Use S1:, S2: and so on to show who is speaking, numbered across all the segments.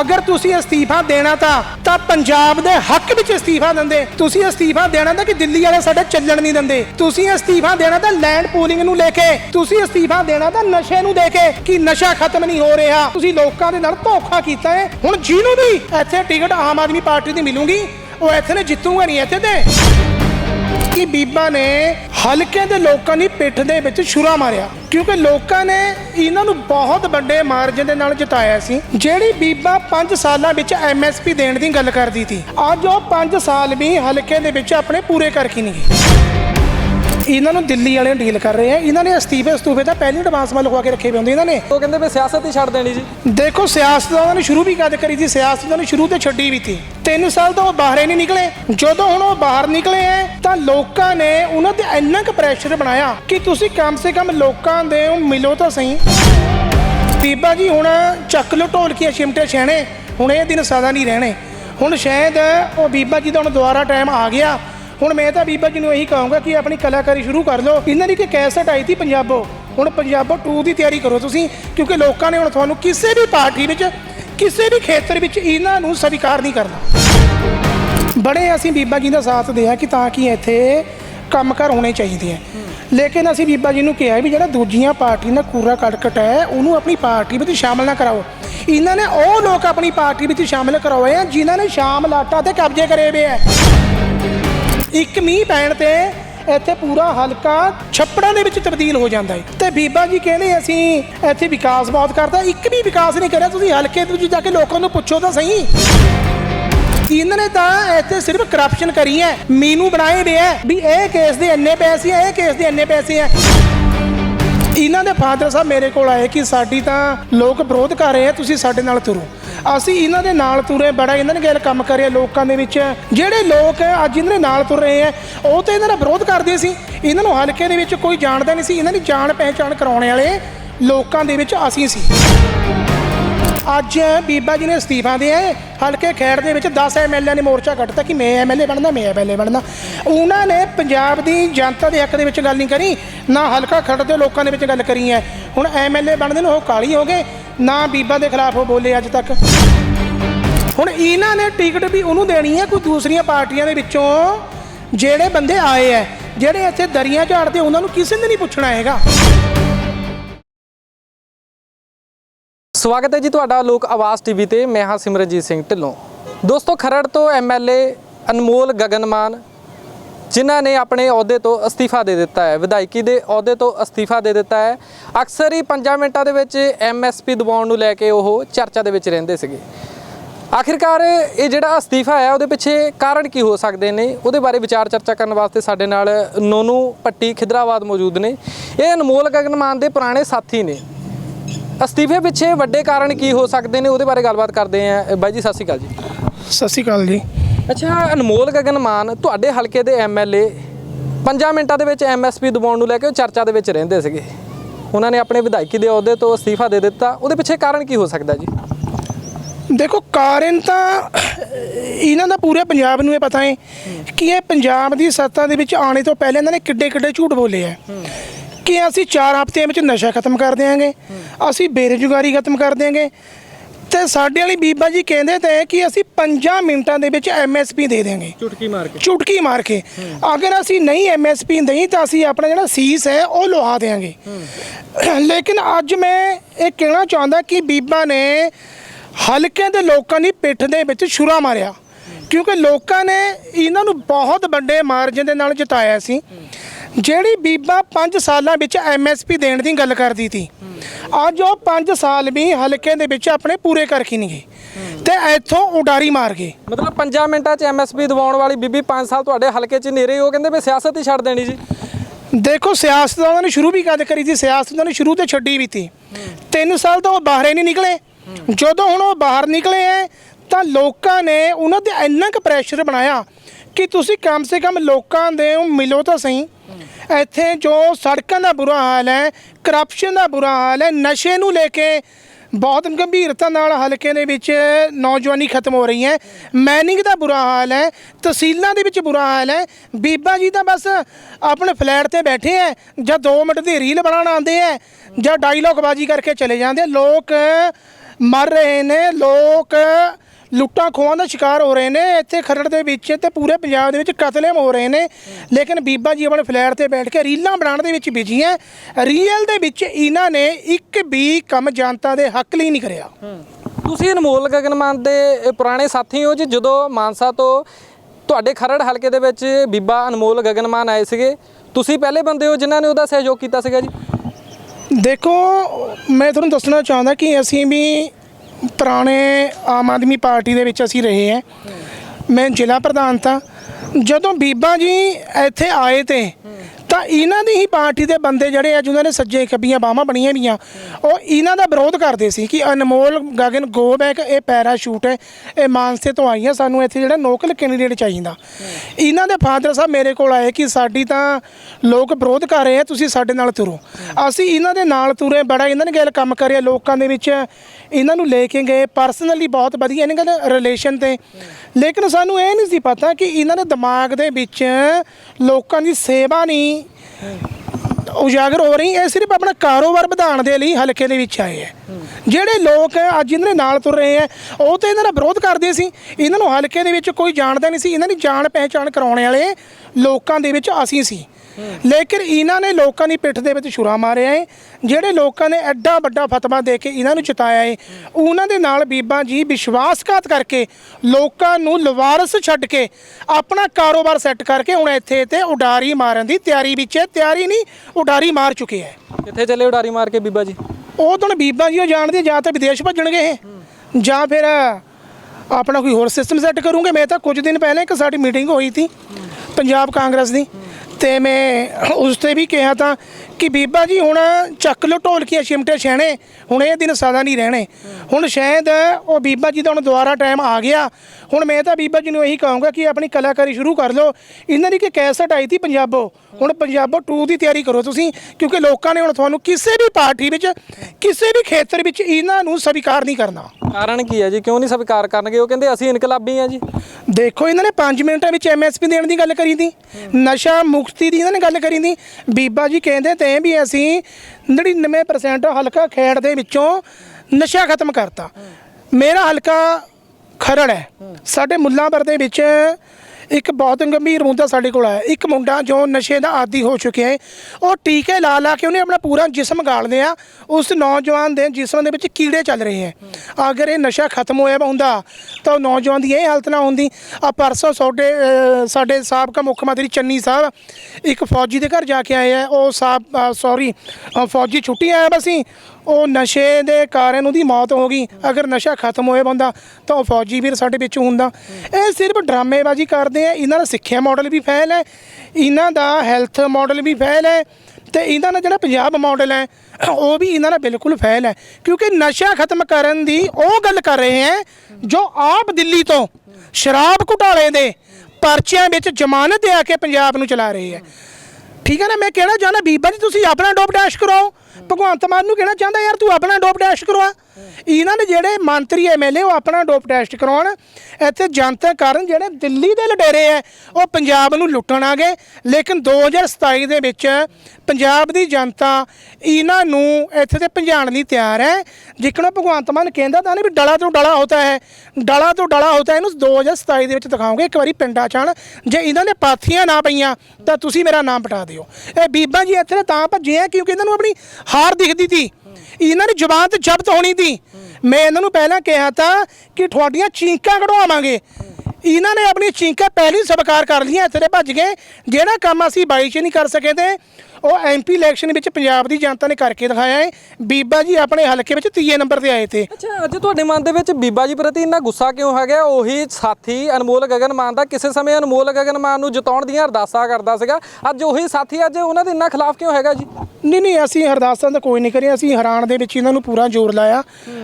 S1: ਅਗਰ ਤੁਸੀਂ ਅਸਤੀਫਾ ਦੇਣਾ ਤਾਂ ਤਾਂ ਪੰਜਾਬ ਦੇ ਹੱਕ ਵਿੱਚ ਅਸਤੀਫਾ ਦਿੰਦੇ। ਤੁਸੀਂ ਅਸਤੀਫਾ ਦੇਣਾ ਤਾਂ ਕਿ ਦਿੱਲੀ ਵਾਲੇ ਸਾਡੇ ਚੱਲਣ ਨਹੀਂ ਦਿੰਦੇ। ਤੁਸੀਂ ਅਸਤੀਫਾ ਦੇਣਾ ਤਾਂ ਲੈਂਡ ਪੂਲਿੰਗ ਨੂੰ ਲੈ ਕੇ, ਤੁਸੀਂ ਅਸਤੀਫਾ ਦੇਣਾ ਤਾਂ ਨਸ਼ੇ ਨੂੰ ਦੇ ਕੇ ਕਿ ਨਸ਼ਾ ਖਤਮ ਨਹੀਂ ਹੋ ਰਿਹਾ। ਤੁਸੀਂ ਲੋਕਾਂ ਦੇ ਨਾਲ ਧੋਖਾ ਕੀਤਾ ਹੈ। ਹੁਣ ਜਿਹਨੂੰ ਵੀ ਇੱਥੇ ਟਿਕਟ ਆਮ ਆਦਮੀ ਪਾਰਟੀ ਦੀ ਮਿਲੂਗੀ, ਉਹ ਇੱਥੇ ਨੇ ਜਿੱਤੂਗਾ ਨਹੀਂ ਇੱਥੇ ਤੇ। ਕਿ ਬੀਬਾ ਨੇ ਹਲਕੇ ਦੇ ਲੋਕਾਂ ਦੀ ਪਿੱਠ ਦੇ ਵਿੱਚ ਛੁਰਾ ਮਾਰਿਆ। ਕਿਉਂਕਿ ਲੋਕਾਂ ਨੇ ਇਹਨਾਂ ਨੂੰ ਬਹੁਤ ਵੱਡੇ ਮਾਰਜਨ ਦੇ ਨਾਲ ਜਿਤਾਇਆ ਸੀ। ਜਿਹੜੀ ਬੀਬਾ 5 ਸਾਲਾਂ ਵਿੱਚ ਐਮਐਸਪੀ ਦੇਣ ਦੀ ਗੱਲ ਕਰਦੀ ਸੀ, ਅੱਜ ਉਹ 5 ਸਾਲ ਵੀ ਹਲਕੇ ਦੇ ਵਿੱਚ ਆਪਣੇ ਪੂਰੇ ਕਰਕੇ ਨਹੀਂ ਗਈ। ਇਹਨਾਂ ਨੂੰ ਦਿੱਲੀ ਵਾਲੇ ਡੀਲ ਕਰ ਰਹੇ ਆ। ਇਹਨਾਂ ਨੇ ਅਸਤੀਫੇ ਅਸਤੂਫੇ ਤਾਂ ਪਹਿਲੀ ਐਡਵਾਂਸ ਮਾ ਲਗਵਾ ਕੇ ਰੱਖੇ ਪਏ ਹੁੰਦੇ ਇਹਨਾਂ ਨੇ।
S2: ਉਹ ਕਹਿੰਦੇ ਵੀ ਸਿਆਸਤ ਹੀ ਛੱਡ ਦੇਣੀ ਜੀ।
S1: ਦੇਖੋ ਸਿਆਸਤ ਦਾ ਉਹਨਾਂ ਨੇ ਸ਼ੁਰੂ ਵੀ ਕਦ ਕਰੀ ਸੀ ਸਿਆਸਤ ਉਹਨਾਂ ਨੇ ਸ਼ੁਰੂ ਤੇ ਛੱਡੀ ਵੀ ਸੀ 3 ਸਾਲ ਤੋਂ ਉਹ ਬਾਹਰ ਹੀ ਨਹੀਂ ਨਿਕਲੇ। ਜਦੋਂ ਹੁਣ ਉਹ ਬਾਹਰ ਨਿਕਲੇ ਐ ਤਾਂ ਲੋਕਾਂ ਨੇ ਉਹਨਾਂ ਤੇ ਇੰਨਾ ਕੁ ਪ੍ਰੈਸ਼ਰ ਬਣਾਇਆ ਕਿ ਤੁਸੀਂ ਕਮ ਸੇ ਕਮ ਲੋਕਾਂ ਦੇ ਉਹ ਮਿਲੋ ਤਾਂ ਸਹੀ। ਬੀਬਾ ਜੀ ਹੁਣ ਚੱਕ ਲੋ ਢੋਲਕੀਆਂ ਚਿਮਟੇ ਛਹਿਣੇ। ਹੁਣ ਇਹ ਦਿਨ ਸਦਾ ਨਹੀਂ ਰਹਿਣੇ। ਹੁਣ ਸ਼ਾਇਦ ਉਹ ਬੀਬਾ ਜੀ ਦਾ ਹੁਣ ਦੁਬਾਰਾ ਟਾਈਮ ਆ ਗਿਆ। ਹੁਣ ਮੈਂ ਤਾਂ ਬੀਬਾ ਜੀ ਨੂੰ ਇਹੀ ਕਹਾਂਗਾ ਕਿ ਆਪਣੀ ਕਲਾਕਾਰੀ ਸ਼ੁਰੂ ਕਰ ਲਓ। ਇਹਨਾਂ ਦੀ ਕਿ ਕੈਸਟ ਆਈ ਸੀ ਪੰਜਾਬੋ। ਹੁਣ ਪੰਜਾਬੋ 2 ਦੀ ਤਿਆਰੀ ਕਰੋ ਤੁਸੀਂ, ਕਿਉਂਕਿ ਲੋਕਾਂ ਨੇ ਹੁਣ ਤੁਹਾਨੂੰ ਕਿਸੇ ਵੀ ਪਾਰਟੀ ਵਿੱਚ, ਕਿਸੇ ਵੀ ਖੇਤਰ ਵਿੱਚ ਇਹਨਾਂ ਨੂੰ ਸਵੀਕਾਰ ਨਹੀਂ ਕਰਨਾ। ਬੜੇ ਅਸੀਂ ਬੀਬਾ ਜੀ ਦਾ ਸਾਥ ਦਿਆ ਕਿ ਤਾਂ ਕਿ ਇੱਥੇ ਕੰਮਕਾਰ ਹੋਣੇ ਚਾਹੀਦੇ ਆ। ਲੇਕਿਨ ਅਸੀਂ ਬੀਬਾ ਜੀ ਨੂੰ ਕਿਹਾ ਵੀ ਜਿਹੜਾ ਦੂਜੀਆਂ ਪਾਰਟੀ ਨਾਲ ਕੂੜਾ ਕੜਕਟ ਹੈ, ਉਹਨੂੰ ਆਪਣੀ ਪਾਰਟੀ ਵਿੱਚ ਸ਼ਾਮਲ ਨਾ ਕਰਾਓ। ਇਹਨਾਂ ਨੇ ਉਹ ਲੋਕ ਆਪਣੀ ਪਾਰਟੀ ਵਿੱਚ ਸ਼ਾਮਲ ਕਰਵਾਏ ਆ, ਜਿਨ੍ਹਾਂ ਨੇ ਸ਼ਾਮ ਲਾਟਾ ਤੇ ਕਬਜ਼ੇ ਕਰੇ ਹੋਏ ਆ। ਇੱਕ ਮੀਂਹ ਪੈਣ ਤੇ ਇੱਥੇ ਪੂਰਾ ਹਲਕਾ ਛੱਪੜਾਂ ਦੇ ਵਿੱਚ ਤਬਦੀਲ ਹੋ ਜਾਂਦਾ ਹੈ। ਤੇ ਬੀਬਾ ਜੀ ਕਹਿੰਦੇ ਅਸੀਂ ਇੱਥੇ ਵਿਕਾਸ ਬਹੁਤ ਕਰਦਾ ਇੱਕ ਵੀ ਵਿਕਾਸ ਨਹੀਂ ਕਰਿਆ, ਤੁਸੀਂ ਹਲਕੇ ਦੇ ਵਿੱਚ ਜਾ ਕੇ ਲੋਕਾਂ ਨੂੰ ਪੁੱਛੋ ਤਾਂ ਸਹੀ। ਇਹਨਾਂ ਨੇ ਤਾਂ ਇੱਥੇ ਸਿਰਫ ਕਰਪਸ਼ਨ ਕਰੀ ਹੈ ਮੀਨੂ ਬਣਾਏ ਵੇ ਹੈ, ਵੀ ਇਹ ਕੇਸ ਦੇ ਇੰਨੇ ਪੈਸੇ ਆ ਇਹ ਕੇਸ ਦੇ ਇੰਨੇ ਪੈਸੇ ਆ ਇਹਨਾਂ ਦੇ ਫਾਦਰ ਸਾਹਿਬ ਮੇਰੇ ਕੋਲ ਆਏ ਕਿ ਸਾਡੀ ਤਾਂ ਲੋਕ ਵਿਰੋਧ ਕਰ ਰਹੇ ਆ, ਤੁਸੀਂ ਸਾਡੇ ਨਾਲ ਤੁਰੋ। ਅਸੀਂ ਇਹਨਾਂ ਦੇ ਨਾਲ ਤੁਰੇ, ਬੜਾ ਇਹਨਾਂ ਨੇ ਗੱਲ ਕੰਮ ਕਰਿਆ ਲੋਕਾਂ ਦੇ ਵਿੱਚ। ਜਿਹੜੇ ਲੋਕ ਅੱਜ ਇਹਨਾਂ ਦੇ ਨਾਲ ਤੁਰ ਰਹੇ ਆ, ਉਹ ਤਾਂ ਇਹਨਾਂ ਦਾ ਵਿਰੋਧ ਕਰਦੇ ਸੀ। ਇਹਨਾਂ ਨੂੰ ਹਲਕੇ ਦੇ ਵਿੱਚ ਕੋਈ ਜਾਣਦਾ ਨਹੀਂ ਸੀ, ਇਹਨਾਂ ਦੀ ਜਾਣ ਪਹਿਚਾਣ ਕਰਾਉਣ ਵਾਲੇ ਲੋਕਾਂ ਦੇ ਵਿੱਚ ਅਸੀਂ ਸੀ। ਅੱਜ ਬੀਬਾ ਜੀ ਨੇ ਅਸਤੀਫਾ ਦੇ ਹੈ। ਹਲਕੇ ਖੈੜ ਦੇ ਵਿੱਚ 10 ਐਮਐਲਏ ਨੇ ਮੋਰਚਾ ਕੱਢਤਾ ਕਿ ਮੈਂ ਐਮਐਲਏ ਬਣਨਾ, ਮੈਂ ਐਮਐਲਏ ਬਣਨਾ। ਉਹਨਾਂ ਨੇ ਪੰਜਾਬ ਦੀ ਜਨਤਾ ਦੇ ਹੱਕ ਦੇ ਵਿੱਚ ਗੱਲ ਨਹੀਂ ਕਰੀ, ਨਾ ਹਲਕਾ ਖੜ ਦੇ ਲੋਕਾਂ ਦੇ ਵਿੱਚ ਗੱਲ ਕਰੀ ਹੈ। ਹੁਣ ਐਮਐਲਏ ਬਣਦੇ ਨੂੰ, ਉਹ ਕਾਲੀ ਹੋ ਗਏ, ਨਾ ਬੀਬਾ ਦੇ ਖਿਲਾਫ ਉਹ ਬੋਲੇ ਅੱਜ ਤੱਕ। ਹੁਣ ਇਹਨਾਂ ਨੇ ਟਿਕਟ ਵੀ ਉਹਨੂੰ ਦੇਣੀ ਹੈ, ਕੋਈ ਦੂਸਰੀਆਂ ਪਾਰਟੀਆਂ ਦੇ ਵਿੱਚੋਂ। ਜਿਹੜੇ ਬੰਦੇ ਆਏ ਐ ਜਿਹੜੇ ਇੱਥੇ ਦਰੀਆਂ ਝਾੜਦੇ, ਉਹਨਾਂ ਨੂੰ ਕਿਸੇ ਨੇ ਨਹੀਂ ਪੁੱਛਣਾ ਹੈਗਾ।
S2: ਸਵਾਗਤ ਹੈ ਜੀ ਤੁਹਾਡਾ ਲੋਕ ਆਵਾਜ਼ ਟੀਵੀ ਤੇ। ਮੈਂ ਹਾਂ ਸਿਮਰਨਜੀਤ ਸਿੰਘ ਢਿੱਲੋਂ। ਦੋਸਤੋ, ਖਰੜ ਤੋਂ ਐਮਐਲਏ ਅਨਮੋਲ ਗਗਨਮਾਨ, ਜਿਨ੍ਹਾਂ ਨੇ ਆਪਣੇ ਅਹੁਦੇ ਤੋਂ ਅਸਤੀਫਾ ਦੇ ਦਿੱਤਾ ਹੈ। ਵਿਧਾਇਕੀ ਦੇ ਅਹੁਦੇ ਤੋਂ ਅਸਤੀਫਾ ਦੇ ਦਿੱਤਾ ਹੈ। ਅਕਸਰ ਹੀ 5 ਮਿੰਟਾਂ ਦੇ ਵਿੱਚ ਐਮਐਸਪੀ ਦਬਾਉਣ ਨੂੰ ਲੈ ਕੇ ਉਹ ਚਰਚਾ ਦੇ ਵਿੱਚ ਰਹਿੰਦੇ ਸੀਗੇ। ਆਖਿਰਕਾਰ ਇਹ ਜਿਹੜਾ ਅਸਤੀਫਾ ਹੈ, ਉਹਦੇ ਪਿੱਛੇ ਕਾਰਨ ਕੀ ਹੋ ਸਕਦੇ ਨੇ? ਉਹਦੇ ਬਾਰੇ ਵਿਚਾਰ ਚਰਚਾ ਕਰਨ ਵਾਸਤੇ ਸਾਡੇ ਨਾਲ ਨੋਨੂ ਪੱਟੀ ਖਿਦਰਾਬਾਦ ਮੌਜੂਦ ਨੇ। ਇਹ ਅਨਮੋਲ ਗਗਨਮਾਨ ਦੇ ਪੁਰਾਣੇ ਸਾਥੀ ਨੇ। ਅਸਤੀਫੇ ਪਿੱਛੇ ਵੱਡੇ ਕਾਰਨ ਕੀ ਹੋ ਸਕਦੇ ਨੇ? ਉਹਦੇ ਬਾਰੇ ਗੱਲਬਾਤ ਕਰਦੇ ਆਂ ਬਾਈ ਜੀ ਸਤਿ ਸ਼੍ਰੀ ਅਕਾਲ ਜੀ।
S1: ਸਤਿ ਸ਼੍ਰੀ ਅਕਾਲ ਜੀ।
S2: ਅੱਛਾ ਅਨਮੋਲ ਗਗਨਮਾਨ ਤੁਹਾਡੇ ਹਲਕੇ ਦੇ ਐਮਐਲਏ 5 ਮਿੰਟਾਂ ਦੇ ਵਿੱਚ ਐਮਐਸਪੀ ਦਬਾਉਣ ਨੂੰ ਲੈ ਕੇ ਉਹ ਚਰਚਾ ਦੇ ਵਿੱਚ ਰਹਿੰਦੇ ਸੀਗੇ। ਉਹਨਾਂ ਨੇ ਆਪਣੇ ਵਿਧਾਇਕੀ ਦੇ ਅਹੁਦੇ ਤੋਂ ਅਸਤੀਫਾ ਦੇ ਦਿੱਤਾ। ਉਹਦੇ ਪਿੱਛੇ ਕਾਰਨ ਕੀ ਹੋ ਸਕਦਾ ਜੀ?
S1: ਦੇਖੋ ਕਾਰਨ ਤਾਂ ਇਹਨਾਂ ਦਾ ਪੂਰੇ ਪੰਜਾਬ ਨੂੰ ਇਹ ਪਤਾ ਹੈ ਕਿ ਇਹ ਪੰਜਾਬ ਦੀ ਸੱਤਾ ਦੇ ਵਿੱਚ ਆਉਣੇ ਤੋਂ ਪਹਿਲੇ ਇਹਨਾਂ ਨੇ ਕਿੱਡੇ ਕਿੱਡੇ ਝੂਠ ਬੋਲੇ ਆ। ਕਿ ਅਸੀਂ 4 ਹਫ਼ਤਿਆਂ ਵਿੱਚ ਨਸ਼ਾ ਖਤਮ ਕਰ ਦਿਆਂਗੇ ਅਸੀਂ ਬੇਰੁਜ਼ਗਾਰੀ ਖਤਮ ਕਰ ਦਿਆਂਗੇ। ਤੇ ਸਾਡੇ ਵਾਲੀ ਬੀਬਾ ਜੀ ਕਹਿੰਦੇ ਤੇ ਕਿ ਅਸੀਂ 5 ਮਿੰਟਾਂ ਦੇ ਵਿੱਚ ਐਮਐਸਪੀ ਦੇ ਦੇਵਾਂਗੇ
S2: ਚੁਟਕੀ ਮਾਰ ਕੇ।
S1: ਚੁਟਕੀ ਮਾਰ ਕੇ। ਅਗਰ ਅਸੀਂ ਨਹੀਂ ਐਮਐਸਪੀ ਨਹੀਂ ਤਾਂ ਅਸੀਂ ਆਪਣਾ ਜਿਹੜਾ ਸੀਸ ਹੈ ਉਹ ਲਵਾ ਦੇਵਾਂਗੇ ਲੇਕਿਨ ਅੱਜ ਮੈਂ ਇਹ ਕਹਿਣਾ ਚਾਹੁੰਦਾ ਕਿ ਬੀਬਾ ਨੇ ਹਲਕੇ ਦੇ ਲੋਕਾਂ ਦੀ ਪਿੱਠ ਦੇ ਵਿੱਚ ਛੁਰਾ ਮਾਰਿਆ। ਕਿਉਂਕਿ ਲੋਕਾਂ ਨੇ ਇਹਨਾਂ ਨੂੰ ਬਹੁਤ ਵੱਡੇ ਮਾਰਜਨ ਦੇ ਨਾਲ ਜਿਤਾਇਆ ਸੀ। ਜਿਹੜੀ ਬੀਬਾ 5 ਸਾਲਾਂ ਵਿੱਚ ਐਮਐਸਪੀ ਦੇਣ ਦੀ ਗੱਲ ਕਰਦੀ ਸੀ ਅੱਜ ਉਹ 5 ਸਾਲ ਵੀ ਹਲਕੇ ਦੇ ਵਿੱਚ ਆਪਣੇ ਪੂਰੇ ਕਰਕੇ ਨਹੀਂ ਗਏ ਤੇ ਇੱਥੋਂ ਉਡਾਰੀ ਮਾਰ ਗਏ
S2: ਮਤਲਬ 5 ਮਿੰਟਾਂ 'ਚ ਐਮਐਸਪੀ ਦਿਵਾਉਣ ਵਾਲੀ ਬੀਬੀ 5 ਸਾਲ ਤੁਹਾਡੇ ਹਲਕੇ 'ਚ ਨੇਰੇ ਉਹ ਕਹਿੰਦੇ ਵੀ ਸਿਆਸਤ ਹੀ ਛੱਡ ਦੇਣੀ ਜੀ।
S1: ਦੇਖੋ ਸਿਆਸਤ ਉਹਨਾਂ ਨੇ ਸ਼ੁਰੂ ਵੀ ਕਦ ਕਰੀ ਸੀ? ਸਿਆਸਤ ਉਹਨਾਂ ਨੇ ਸ਼ੁਰੂ ਤੇ ਛੱਡੀ ਵੀ ਸੀ 3 ਸਾਲ ਤੋਂ ਉਹ ਬਾਹਰ ਹੀ ਨਹੀਂ ਨਿਕਲੇ। ਜਦੋਂ ਹੁਣ ਉਹ ਬਾਹਰ ਨਿਕਲੇ ਐ ਤਾਂ ਲੋਕਾਂ ਨੇ ਉਹਨਾਂ ਤੇ ਇੰਨਾ ਕੁ ਪ੍ਰੈਸ਼ਰ ਬਣਾਇਆ ਕਿ ਤੁਸੀਂ ਕਮ ਸੇ ਕਮ ਲੋਕਾਂ ਦੇ ਮਿਲੋ ਤਾਂ ਸਹੀ। ਇੱਥੇ ਜੋ ਸੜਕਾਂ ਦਾ ਬੁਰਾ ਹਾਲ ਹੈ ਕਰਪਸ਼ਨ ਦਾ ਬੁਰਾ ਹਾਲ ਹੈ, ਨਸ਼ੇ ਨੂੰ ਲੈ ਕੇ ਬਹੁਤ ਗੰਭੀਰਤਾ ਨਾਲ ਹਲਕੇ ਦੇ ਵਿੱਚ ਨੌਜਵਾਨੀ ਖਤਮ ਹੋ ਰਹੀ ਹੈ। ਮੈਨਿੰਗ ਦਾ ਬੁਰਾ ਹਾਲ ਹੈ, ਤਹਿਸੀਲਾਂ ਦੇ ਵਿੱਚ ਬੁਰਾ ਹਾਲ ਹੈ। ਬੀਬਾ ਜੀ ਤਾਂ ਬਸ ਆਪਣੇ ਫਲੈਟ ਤੇ ਬੈਠੇ ਐ ਜਾਂ 2 ਮਿੰਟ ਦੀ ਰੀਲ ਬਣਾਉਣ ਆਉਂਦੇ ਐ ਜਾਂ ਡਾਇਲੌਗ ਬਾਜੀ ਕਰਕੇ ਚਲੇ ਜਾਂਦੇ ਲੋਕ ਮਰ ਰਹੇ ਨੇ, ਲੋਕ ਲੁੱਟਾਂ ਖੋਹਾਂ ਦਾ ਸ਼ਿਕਾਰ ਹੋ ਰਹੇ ਨੇ ਇੱਥੇ ਖਰੜ ਦੇ ਵਿੱਚ ਤੇ ਪੂਰੇ ਪੰਜਾਬ ਦੇ ਵਿੱਚ ਕਤਲੇਮ ਹੋ ਰਹੇ ਨੇ। ਲੇਕਿਨ ਬੀਬਾ ਜੀ ਆਪਣੇ ਫਲੈਟ ਤੇ ਬੈਠ ਕੇ ਰੀਲਾਂ ਬਣਾਉਣ ਦੇ ਵਿੱਚ ਬਿਜ਼ੀ ਹੈ। ਰੀਅਲ ਦੇ ਵਿੱਚ ਇਹਨਾਂ ਨੇ ਇੱਕ ਵੀ ਕੰਮ ਜਨਤਾ ਦੇ ਹੱਕ ਲਈ ਨਹੀਂ ਕਰਿਆ।
S2: ਤੁਸੀਂ ਅਨਮੋਲ ਗਗਨਮਾਨ ਦੇ ਪੁਰਾਣੇ ਸਾਥੀ ਹੋ ਜੀ ਜਦੋਂ ਮਾਨਸਾ ਤੋਂ ਤੁਹਾਡੇ ਖਰੜ ਹਲਕੇ ਦੇ ਵਿੱਚ ਬੀਬਾ ਅਨਮੋਲ ਗਗਨਮਾਨ ਆਏ ਸੀਗੇ ਤੁਸੀਂ ਪਹਿਲੇ ਬੰਦੇ ਹੋ ਜਿਨ੍ਹਾਂ ਨੇ ਉਹਦਾ ਸਹਿਯੋਗ ਕੀਤਾ ਸੀਗਾ ਜੀ?
S1: ਦੇਖੋ ਮੈਂ ਤੁਹਾਨੂੰ ਦੱਸਣਾ ਚਾਹੁੰਦਾ ਕਿ ਅਸੀਂ ਵੀ ਪੁਰਾਣੇ ਆਮ ਆਦਮੀ ਪਾਰਟੀ ਦੇ ਵਿੱਚ ਅਸੀਂ ਰਹੇ ਹਾਂ। ਮੈਂ ਜ਼ਿਲ੍ਹਾ ਪ੍ਰਧਾਨ ਤਾਂ। ਜਦੋਂ ਬੀਬਾ ਜੀ ਇੱਥੇ ਆਏ ਤੇ ਤਾਂ ਇਹਨਾਂ ਦੀ ਹੀ ਪਾਰਟੀ ਦੇ ਬੰਦੇ ਜਿਹੜੇ ਆ, ਜਿਨ੍ਹਾਂ ਨੇ ਸੱਜੇ ਖੱਬੀਆਂ ਬਾਹਾਂ ਬਣੀਆਂ ਵੀਆਂ ਉਹ ਇਹਨਾਂ ਦਾ ਵਿਰੋਧ ਕਰਦੇ ਸੀ ਕਿ ਅਨਮੋਲ ਗਗਨ ਗੋਬੈਕ ਇਹ ਪੈਰਾਸ਼ੂਟ ਹੈ, ਇਹ ਮਾਨਸੇ ਤੋਂ ਆਈਆਂ ਸਾਨੂੰ ਇੱਥੇ ਜਿਹੜਾ ਨੋਕਲ ਕੈਂਡੀਡੇਟ ਚਾਹੀਦਾ। ਇਹਨਾਂ ਦੇ ਫਾਦਰ ਸਾਹਿਬ ਮੇਰੇ ਕੋਲ ਆਏ ਕਿ ਸਾਡੀ ਤਾਂ ਲੋਕ ਵਿਰੋਧ ਕਰ ਰਹੇ ਆ, ਤੁਸੀਂ ਸਾਡੇ ਨਾਲ ਤੁਰੋ। ਅਸੀਂ ਇਹਨਾਂ ਦੇ ਨਾਲ ਤੁਰੇ, ਬੜਾ ਇਹਨਾਂ ਨੇ ਗੱਲ ਕੰਮ ਕਰਿਆ ਲੋਕਾਂ ਦੇ ਵਿੱਚ, ਇਹਨਾਂ ਨੂੰ ਲੈ ਕੇ ਗਏ ਪਰਸਨਲੀ ਬਹੁਤ ਵਧੀਆ ਇਹਨਾਂ ਦਾ ਰਿਲੇਸ਼ਨ ਤੇ। ਲੇਕਿਨ ਸਾਨੂੰ ਇਹ ਨਹੀਂ ਸੀ ਪਤਾ ਕਿ ਇਹਨਾਂ ਦੇ ਦਿਮਾਗ ਦੇ ਵਿੱਚ ਲੋਕਾਂ ਦੀ ਸੇਵਾ ਨਹੀਂ ਉਜਾਗਰ ਹੋ ਰਹੀ ਇਹ ਸਿਰਫ ਆਪਣਾ ਕਾਰੋਬਾਰ ਵਧਾਉਣ ਦੇ ਲਈ ਹਲਕੇ ਦੇ ਵਿੱਚ ਆਏ ਹੈ। ਜਿਹੜੇ ਲੋਕ ਅੱਜ ਇਹਨਾਂ ਦੇ ਨਾਲ ਤੁਰ ਰਹੇ ਹੈ, ਉਹ ਤੇ ਇਹਨਾਂ ਦਾ ਵਿਰੋਧ ਕਰਦੇ ਸੀ। ਇਹਨਾਂ ਨੂੰ ਹਲਕੇ ਦੇ ਵਿੱਚ ਕੋਈ ਜਾਣਦਾ ਨਹੀਂ ਸੀ। ਇਹਨਾਂ ਦੀ ਜਾਣ ਪਹਿਚਾਣ ਕਰਾਉਣ ਵਾਲੇ ਲੋਕਾਂ ਦੇ ਵਿੱਚ ਅਸੀਂ ਸੀ। ਲੇਕਿਨ ਇਹਨਾਂ ਨੇ ਲੋਕਾਂ ਦੀ ਪਿੱਠ ਦੇ ਵਿੱਚ ਛੁਰਾ ਮਾਰਿਆ ਹੈ ਜਿਹੜੇ ਲੋਕਾਂ ਨੇ ਐਡਾ ਵੱਡਾ ਫਤਵਾ ਦੇ ਕੇ ਇਹਨਾਂ ਨੂੰ ਜਿਤਾਇਆ ਹੈ ਉਹਨਾਂ ਦੇ ਨਾਲ ਬੀਬਾ ਜੀ ਵਿਸ਼ਵਾਸਘਾਤ ਕਰਕੇ ਲੋਕਾਂ ਨੂੰ ਲਵਾਰਸ ਛੱਡ ਕੇ ਆਪਣਾ ਕਾਰੋਬਾਰ ਸੈੱਟ ਕਰਕੇ ਹੁਣ ਇੱਥੇ ਤੇ ਉਡਾਰੀ ਮਾਰਨ ਦੀ ਤਿਆਰੀ ਵਿੱਚ ਹੈ। ਤਿਆਰੀ ਨਹੀਂ ਉਡਾਰੀ ਮਾਰ ਚੁੱਕੇ ਹੈ
S2: ਕਿੱਥੇ ਚੱਲੇ ਉਡਾਰੀ ਮਾਰ ਕੇ ਬੀਬਾ ਜੀ?
S1: ਉਹ ਤਾਂ ਬੀਬਾ ਜੀ ਉਹ ਜਾਣਦੇ ਜਾਂ ਤਾਂ ਵਿਦੇਸ਼ ਭੱਜਣਗੇ ਇਹ ਜਾਂ ਫਿਰ ਆਪਣਾ ਕੋਈ ਹੋਰ ਸਿਸਟਮ ਸੈੱਟ ਕਰੂੰਗੇ। ਮੈਂ ਤਾਂ ਕੁਝ ਦਿਨ ਪਹਿਲਾਂ ਇੱਕ ਸਾਡੀ ਮੀਟਿੰਗ ਹੋਈ ਸੀ ਪੰਜਾਬ ਕਾਂਗਰਸ ਦੀ। ਤੇ ਮੈਂ ਉਸ ਤੇ ਵੀ ਕਿਹਾ ਤਾਂ ਕਿ ਬੀਬਾ ਜੀ ਹੁਣ ਚੱਕ ਲੋ ਢੋਲਕੀਆਂ ਚਿਮਟੇ ਛਹਿਣੇ। ਹੁਣ ਇਹ ਦਿਨ ਸਦਾ ਨਹੀਂ ਰਹਿਣੇ। ਹੁਣ ਸ਼ਾਇਦ ਉਹ ਬੀਬਾ ਜੀ ਦਾ ਹੁਣ ਦੁਬਾਰਾ ਟਾਈਮ ਆ ਗਿਆ। ਹੁਣ ਮੈਂ ਤਾਂ ਬੀਬਾ ਜੀ ਨੂੰ ਇਹੀ ਕਹਾਂਗਾ ਕਿ ਆਪਣੀ ਕਲਾਕਾਰੀ ਸ਼ੁਰੂ ਕਰ ਲਓ। ਇਹਨਾਂ ਦੀ ਕਿ ਕੈਸਟ ਆਈ ਸੀ ਪੰਜਾਬੋ। ਹੁਣ ਪੰਜਾਬੋ 2 ਦੀ ਤਿਆਰੀ ਕਰੋ ਤੁਸੀਂ, ਕਿਉਂਕਿ ਲੋਕਾਂ ਨੇ ਹੁਣ ਤੁਹਾਨੂੰ ਕਿਸੇ ਵੀ ਪਾਰਟੀ ਵਿੱਚ, ਕਿਸੇ ਵੀ ਖੇਤਰ ਵਿੱਚ ਇਹਨਾਂ ਨੂੰ ਸਵੀਕਾਰ ਨਹੀਂ ਕਰਨਾ।
S2: ਕਾਰਨ ਕੀ ਹੈ ਜੀ? ਕਿਉਂ ਨਹੀਂ ਸਵੀਕਾਰ ਕਰਨਗੇ? ਉਹ ਕਹਿੰਦੇ ਅਸੀਂ ਇਨਕਲਾਬੀ ਆ ਜੀ।
S1: ਦੇਖੋ, ਇਹਨਾਂ ਨੇ 5 ਮਿੰਟਾਂ ਵਿੱਚ ਐਮਐਸਪੀ ਦੇਣ ਦੀ ਗੱਲ ਕਰੀ ਦੀ ਨਸ਼ਾ ਮੁਕਤੀ ਦੀ ਇਹਨਾਂ ਨੇ ਗੱਲ ਕਰੀ ਦੀ ਬੀਬਾ ਜੀ ਕਹਿੰਦੇ ਤੇ ਵੀ ਅਸੀਂ 99% ਹਲਕਾ ਖੇੜ ਦੇ ਵਿੱਚੋਂ ਨਸ਼ਾ ਖਤਮ ਕਰਤਾ। ਮੇਰਾ ਹਲਕਾ ਖਰੜ ਹੈ। ਸਾਡੇ ਮੁੱਲਾਂਪੁਰ ਦੇ ਵਿੱਚ ਇੱਕ ਬਹੁਤ ਗੰਭੀਰ ਮੁੱਦਾ ਸਾਡੇ ਕੋਲ ਆਇਆ। ਇੱਕ ਮੁੰਡਾ ਜੋ ਨਸ਼ੇ ਦਾ ਆਦੀ ਹੋ ਚੁੱਕਿਆ ਹੈ। ਉਹ ਟੀਕੇ ਲਾ ਲਾ ਕੇ ਉਹਨੇ ਆਪਣਾ ਪੂਰਾ ਜਿਸਮ ਗਾਲਦੇ ਲਿਆ ਉਸ ਨੌਜਵਾਨ ਦੇ ਜਿਸਮ ਦੇ ਵਿੱਚ ਕੀੜੇ ਚੱਲ ਰਹੇ ਹੈ। ਅਗਰ ਇਹ ਨਸ਼ਾ ਖਤਮ ਹੋਇਆ ਹੁੰਦਾ, ਤਾਂ ਉਹ ਨੌਜਵਾਨ ਦੀ ਇਹ ਹਾਲਤ ਨਾ ਹੁੰਦੀ। ਆ ਪਰਸੋਂ ਸਾਡੇ ਸਾਡੇ ਸਾਬਕਾ ਮੁੱਖ ਮੰਤਰੀ ਚੰਨੀ ਸਾਹਿਬ ਇੱਕ ਫੌਜੀ ਦੇ ਘਰ ਜਾ ਕੇ ਆਏ ਆ। ਉਹ ਸਾਬ ਸੌਰੀ ਫੌਜੀ ਛੁੱਟੀ ਆਇਆ ਵਾ ਸੀ ਉਹ ਨਸ਼ੇ ਦੇ ਕਾਰਨ ਉਹਦੀ ਮੌਤ ਹੋ ਗਈ। ਅਗਰ ਨਸ਼ਾ ਖਤਮ ਹੋਇਆ ਬੰਦਾ, ਤਾਂ ਉਹ ਫੌਜੀ ਵੀਰ ਸਾਡੇ ਵਿੱਚ ਹੁੰਦਾ। ਇਹ ਸਿਰਫ ਡਰਾਮੇਬਾਜ਼ੀ ਕਰਦੇ ਆ। ਇਹਨਾਂ ਦਾ ਸਿੱਖਿਆ ਮਾਡਲ ਵੀ ਫੈਲ ਹੈ। ਇਹਨਾਂ ਦਾ ਹੈਲਥ ਮਾਡਲ ਵੀ ਫੈਲ ਹੈ। ਤੇ ਇਹਨਾਂ ਦਾ ਜਿਹੜਾ ਪੰਜਾਬ ਮਾਡਲ ਹੈ, ਉਹ ਵੀ ਇਹਨਾਂ ਦਾ ਬਿਲਕੁਲ ਫੈਲ ਹੈ। ਕਿਉਂਕਿ ਨਸ਼ਾ ਖਤਮ ਕਰਨ ਦੀ ਉਹ ਗੱਲ ਕਰ ਰਹੇ ਹੈ, ਜੋ ਆਪ ਦਿੱਲੀ ਤੋਂ ਸ਼ਰਾਬ ਘੁਟਾਲੇ ਦੇ ਪਰਚਿਆਂ ਵਿੱਚ ਜ਼ਮਾਨਤ ਦੇ ਆ ਕੇ ਪੰਜਾਬ ਨੂੰ ਚਲਾ ਰਹੇ ਹੈ। ਠੀਕ ਹੈ ਨਾ? ਮੈਂ ਕਹਿਣਾ ਚਾਹੁੰਦਾ, ਬੀਬਾ ਜੀ, ਤੁਸੀਂ ਆਪਣਾ ਡੋਪ ਡੈਸ਼ ਕਰਾਓ। ਭਗਵੰਤ ਮਾਨ ਨੂੰ ਕਹਿਣਾ ਚਾਹੁੰਦਾ, ਯਾਰ ਤੂੰ ਆਪਣਾ ਡੋਪ ਟੈਸਟ ਕਰਵਾ। ਇਹਨਾਂ ਨੇ ਜਿਹੜੇ ਮੰਤਰੀ ਐਮਐਲਏ ਉਹ ਆਪਣਾ ਡੋਪ ਟੈਸਟ ਕਰਾਉਣ। ਇੱਥੇ ਜਨਤਾ ਕਾਰਨ ਜਿਹੜੇ ਦਿੱਲੀ ਦੇ ਲਡੇਰੇ ਆ ਉਹ ਪੰਜਾਬ ਨੂੰ ਲੁੱਟਣ ਆ ਗਏ। ਲੇਕਿਨ 2027 ਦੇ ਵਿੱਚ ਪੰਜਾਬ ਦੀ ਜਨਤਾ ਇਹਨਾਂ ਨੂੰ ਇੱਥੇ ਤੇ ਭੰਜਾਣ ਲਈ ਤਿਆਰ ਹੈ ਜਿੱਕਣਾ ਭਗਵੰਤ ਮਾਨ ਕਹਿੰਦਾ ਤਾਂ ਨਹੀਂ ਵੀ ਡਲਾ ਤੋਂ ਡਲਾ ਹੁੰਦਾ ਹੈ। ਡਲਾ ਤੋਂ ਡਲਾ ਹੁੰਦਾ ਹੈ, ਇਹਨੂੰ 2027 ਦੇ ਵਿੱਚ ਦਿਖਾਉਂਗੇ। ਇੱਕ ਵਾਰੀ ਪਿੰਡਾਂ ਚਾਣ ਜੇ ਇਹਨਾਂ ਨੇ ਪਾਥੀਆਂ ਨਾ ਪਈਆਂ ਤਾਂ ਤੁਸੀਂ ਮੇਰਾ ਨਾਮ ਪਟਾ ਦਿਓ। ਇਹ ਬੀਬਾ ਜੀ ਇੱਥੇ ਤਾਂ ਭੱਜੇ ਆ ਕਿਉਂਕਿ ਇਹਨਾਂ ਨੂੰ ਆਪਣੀ ਹਾਰ ਦਿਖਦੀ ਸੀ ਇਹਨਾਂ ਦੀ ਜ਼ੁਬਾਨ ਤੇ ਜ਼ਬਤ ਹੋਣੀ ਸੀ ਮੈਂ ਇਹਨਾਂ ਨੂੰ ਪਹਿਲਾਂ ਕਿਹਾ ਤਾਂ ਕਿ ਤੁਹਾਡੀਆਂ ਚੀਕਾਂ ਕਢਵਾਵਾਂਗੇ। ਇਹਨਾਂ ਨੇ ਆਪਣੀ ਚੀਕਾਂ ਪਹਿਲੀ ਸਵੀਕਾਰ ਕਰ ਲਈਆਂ ਇੱਥੇ ਦੇ ਭੱਜ ਗਏ। ਜਿਹੜਾ ਕੰਮ ਅਸੀਂ 22 ਚ ਨਹੀਂ ਕਰ ਸਕੇ ਤੇ ਉਹ ਐਮਪੀ ਇਲੈਕਸ਼ਨ ਵਿੱਚ ਪੰਜਾਬ ਦੀ ਜਨਤਾ ਨੇ ਕਰਕੇ ਦਿਖਾਇਆ ਹੈ। ਬੀਬਾ ਜੀ ਆਪਣੇ ਹਲਕੇ ਵਿੱਚ ਤੀਏ ਨੰਬਰ ਤੇ ਆਏ ਤੇ।
S2: ਅੱਛਾ ਅੱਜ ਤੁਹਾਡੇ ਮਨ ਦੇ ਵਿੱਚ ਬੀਬਾ ਜੀ ਪ੍ਰਤੀ ਇੰਨਾ ਗੁੱਸਾ ਕਿਉਂ ਹੈਗਾ? ਉਹੀ ਸਾਥੀ ਅਨਮੋਲ ਗਗਨ ਮਾਨ ਦਾ ਕਿਸੇ ਸਮੇਂ ਅਨਮੋਲ ਗਗਨ ਮਾਨ ਨੂੰ ਜਿਤਾਉਣ ਦੀਆਂ ਅਰਦਾਸਾਂ ਕਰਦਾ ਸੀਗਾ। ਅੱਜ ਉਹੀ ਸਾਥੀ ਅੱਜ ਉਹਨਾਂ ਦੇ ਇੰਨਾ ਖਿਲਾਫ ਕਿਉਂ ਹੈਗਾ ਜੀ?
S1: ਨਹੀਂ ਨਹੀਂ ਅਸੀਂ ਹਰਦਾਸਾਂ ਤਾਂ ਕੋਈ ਨਹੀਂ ਕਰਿਆ। ਅਸੀਂ ਹਰਾਣ ਦੇ ਵਿੱਚ ਇਹਨਾਂ ਨੂੰ ਪੂਰਾ ਜ਼ੋਰ ਲਾਇਆ।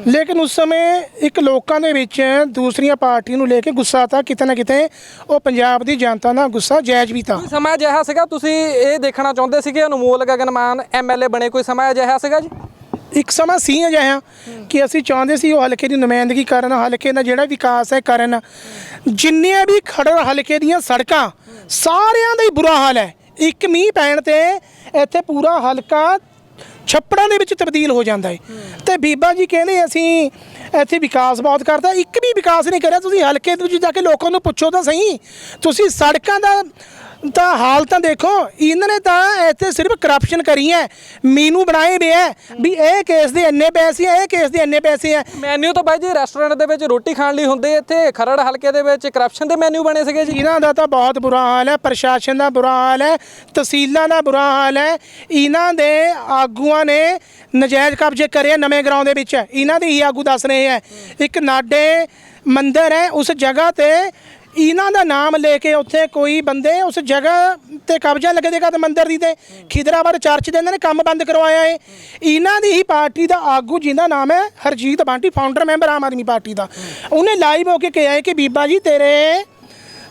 S1: ਲੇਕਿਨ ਉਸ ਸਮੇਂ ਇੱਕ ਲੋਕਾਂ ਦੇ ਵਿੱਚ ਦੂਸਰੀਆਂ ਪਾਰਟੀਆਂ ਨੂੰ ਲੈ ਕੇ ਗੁੱਸਾ ਤਾਂ ਕਿਤੇ ਨਾ ਕਿਤੇ ਉਹ ਪੰਜਾਬ ਦੀ ਜਨਤਾ ਦਾ ਗੁੱਸਾ ਜਾਇਜ਼ ਵੀ ਤਾਂ।
S2: ਕੋਈ ਸਮਾਂ ਅਜਿਹਾ ਸੀਗਾ? ਤੁਸੀਂ ਇਹ ਦੇਖਣਾ ਚਾਹੁੰਦੇ ਸੀਗੇ ਅਨਮੋਲ ਗਗਨ ਮਾਨ ਐਮਐਲਏ ਬਣੇ ਕੋਈ ਸਮਾਂ ਅਜਿਹਾ ਸੀਗਾ ਜੀ?
S1: ਇੱਕ ਸਮਾਂ ਸੀ ਅਜਿਹਾ ਕਿ ਅਸੀਂ ਚਾਹੁੰਦੇ ਸੀ ਉਹ ਹਲਕੇ ਦੀ ਨੁਮਾਇੰਦਗੀ ਕਰਨ ਹਲਕੇ ਦਾ ਜਿਹੜਾ ਵਿਕਾਸ ਹੈ ਕਰਨ। ਜਿੰਨੀਆਂ ਵੀ ਖੜਰ ਹਲਕੇ ਦੀਆਂ ਸੜਕਾਂ ਸਾਰਿਆਂ ਦਾ ਹੀ ਬੁਰਾ ਹਾਲ ਹੈ। ਇੱਕ ਮੀਂਹ ਪੈਣ ਤੇ ਇੱਥੇ ਪੂਰਾ ਹਲਕਾ ਛੱਪੜਾਂ ਦੇ ਵਿੱਚ ਤਬਦੀਲ ਹੋ ਜਾਂਦਾ ਹੈ। ਤੇ ਬੀਬਾ ਜੀ ਕਹਿੰਦੇ ਅਸੀਂ ਇੱਥੇ ਵਿਕਾਸ ਬਹੁਤ ਕਰਦਾ, ਇੱਕ ਵੀ ਵਿਕਾਸ ਨਹੀਂ ਕਰਿਆ, ਤੁਸੀਂ ਹਲਕੇ ਦੇ ਵਿੱਚ ਜਾ ਕੇ ਲੋਕਾਂ ਨੂੰ ਪੁੱਛੋ ਤਾਂ ਸਹੀ। ਤੁਸੀਂ ਸੜਕਾਂ ਦਾ ਤਾਂ ਹਾਲ ਤਾਂ ਦੇਖੋ ਇਹਨਾਂ ਨੇ ਤਾਂ ਇੱਥੇ ਸਿਰਫ ਕਰਪਸ਼ਨ ਕਰੀ ਹੈ ਮੀਨੂ ਬਣਾਏ ਵੇ ਹੈ ਵੀ ਇਹ ਕੇਸ ਦੇ ਇੰਨੇ ਪੈਸੇ ਆ ਇਹ ਕੇਸ ਦੇ ਇੰਨੇ ਪੈਸੇ ਆ
S2: ਮੈਨੂ ਤਾਂ ਬਾਈ ਜੀ ਰੈਸਟੋਰੈਂਟ ਦੇ ਵਿੱਚ ਰੋਟੀ ਖਾਣ ਲਈ ਹੁੰਦੇ ਇੱਥੇ ਖਰੜ ਹਲਕੇ ਦੇ ਵਿੱਚ ਕਰਪਸ਼ਨ ਦੇ ਮੈਨੂ ਬਣੇ ਸੀਗੇ ਜੀ।
S1: ਇਹਨਾਂ ਦਾ ਤਾਂ ਬਹੁਤ ਬੁਰਾ ਹਾਲ ਹੈ ਪ੍ਰਸ਼ਾਸਨ ਦਾ ਬੁਰਾ ਹਾਲ ਹੈ ਤਹਿਸੀਲਾਂ ਦਾ ਬੁਰਾ ਹਾਲ ਹੈ ਇਹਨਾਂ ਦੇ ਆਗੂਆਂ ਨੇ ਨਜਾਇਜ਼ ਕਬਜ਼ੇ ਕਰੇ ਨਵੇਂ ਗਰਾਉਂ ਦੇ ਵਿੱਚ। ਇਹਨਾਂ ਦੇ ਹੀ ਆਗੂ ਦੱਸ ਰਹੇ ਹੈ ਇੱਕ ਨਾਡੇ ਮੰਦਿਰ ਹੈ ਉਸ ਜਗ੍ਹਾ ਤੇ ਇਹਨਾਂ ਦਾ ਨਾਮ ਲੈ ਕੇ ਉੱਥੇ ਕੋਈ ਬੰਦੇ ਉਸ ਜਗ੍ਹਾ ਤੇ ਕਬਜ਼ਾ ਲੱਗੇ ਦੇਗਾ ਤੇ ਮੰਦਿਰ ਦੀ ਤੇ ਖਿਦਰਾਬਾਦ ਚਰਚ ਦੇ ਇਹਨਾਂ ਨੇ ਕੰਮ ਬੰਦ ਕਰਵਾਇਆ ਹੈ ਇਹਨਾਂ ਦੀ ਹੀ ਪਾਰਟੀ ਦਾ ਆਗੂ ਜਿਹਦਾ ਨਾਮ ਹੈ Harjeet Banti founder member Aam Aadmi party ਦਾ। ਉਹਨੇ ਲਾਈਵ ਹੋ ਕੇ ਕਿਹਾ ਹੈ ਕਿ ਬੀਬਾ ਜੀ, ਤੇਰੇ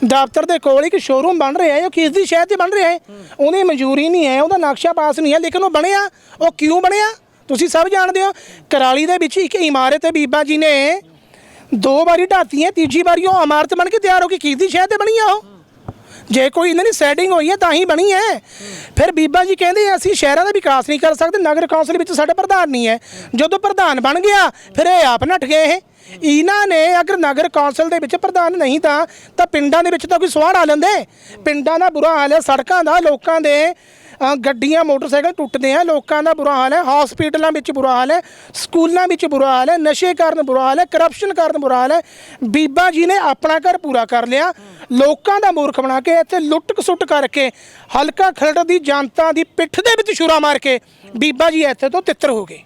S1: ਦਫ਼ਤਰ ਦੇ ਕੋਲ ਇੱਕ ਸ਼ੋਰੂਮ ਬਣ ਰਿਹਾ ਹੈ ਉਹ ਕਿਸ ਦੀ ਸ਼ਹਿਰ ਤੇ ਬਣ ਰਿਹਾ ਹੈ ਉਹਦੀ ਮਨਜ਼ੂਰੀ ਨਹੀਂ ਹੈ, ਉਹਦਾ ਨਕਸ਼ਾ ਪਾਸ ਨਹੀਂ ਹੈ, ਲੇਕਿਨ ਉਹ ਬਣਿਆ। ਉਹ ਕਿਉਂ ਬਣਿਆ? ਤੁਸੀਂ ਸਭ ਜਾਣਦੇ ਹੋ। ਕਰਾਲੀ ਦੇ ਵਿੱਚ ਇੱਕ ਇਮਾਰਤ ਹੈ ਬੀਬਾ ਜੀ ਨੇ। ਦੋ ਵਾਰੀ ਢਾਤੀ ਹੈ ਤੀਜੀ ਵਾਰੀ ਉਹ ਇਮਾਰਤ ਬਣ ਕੇ ਤਿਆਰ ਹੋ ਕੇ ਕਿਸ ਦੀ ਸ਼ਹਿਰ ਤੇ ਬਣੀ ਆ ਉਹ। ਜੇ ਕੋਈ ਇਹਨਾਂ ਦੀ ਸੈਟਿੰਗ ਹੋਈ ਹੈ, ਤਾਂ ਹੀ ਬਣੀ ਹੈ। ਫਿਰ ਬੀਬਾ ਜੀ ਕਹਿੰਦੇ, ਅਸੀਂ ਸ਼ਹਿਰਾਂ ਦਾ ਵਿਕਾਸ ਨਹੀਂ ਕਰ ਸਕਦੇ, ਨਗਰ ਕੌਂਸਲ ਵਿੱਚ ਸਾਡਾ ਪ੍ਰਧਾਨ ਨਹੀਂ ਹੈ। ਜਦੋਂ ਪ੍ਰਧਾਨ ਬਣ ਗਿਆ, ਫਿਰ ਇਹ ਆਪ ਨੱਠ ਗਏ ਇਹ। ਇਹਨਾਂ ਨੇ ਅਗਰ ਨਗਰ ਕੌਂਸਲ ਦੇ ਵਿੱਚ ਪ੍ਰਧਾਨ ਨਹੀਂ ਤਾਂ ਤਾਂ ਪਿੰਡਾਂ ਦੇ ਵਿੱਚ ਤਾਂ ਕੋਈ ਸਵਾੜ ਆ ਲੈਂਦੇ। ਪਿੰਡਾਂ ਦਾ ਬੁਰਾ ਹਾਲ ਹੈ, ਸੜਕਾਂ ਦਾ, ਲੋਕਾਂ ਦੇ। ਗੱਡੀਆਂ, ਮੋਟਰਸਾਈਕਲ ਟੁੱਟਦੇ ਆ। ਲੋਕਾਂ ਦਾ ਬੁਰਾ ਹਾਲ ਹੈ। ਹਸਪੀਟਲਾਂ ਵਿੱਚ ਬੁਰਾ ਹਾਲ ਹੈ। ਸਕੂਲਾਂ ਵਿੱਚ ਬੁਰਾ ਹਾਲ ਹੈ। ਨਸ਼ੇ ਕਾਰਨ ਬੁਰਾ ਹਾਲ ਹੈ। ਕਰਪਸ਼ਨ ਕਾਰਨ ਬੁਰਾ ਹਾਲ ਹੈ। ਬੀਬਾ ਜੀ ਨੇ ਆਪਣਾ ਘਰ ਪੂਰਾ ਕਰ ਲਿਆ। ਲੋਕਾਂ ਦਾ ਮੂਰਖ ਬਣਾ ਕੇ ਇੱਥੇ ਲੁੱਟ ਕਸੁੱਟ ਕਰਕੇ, ਹਲਕਾ ਖਰੜ ਦੀ ਜਨਤਾ ਦੀ ਪਿੱਠ ਦੇ ਵਿੱਚ ਛੁਰਾ ਮਾਰ ਕੇ ਬੀਬਾ ਜੀ ਇੱਥੇ ਤੋਂ ਤਿੱਤਰ ਹੋ ਗਏ।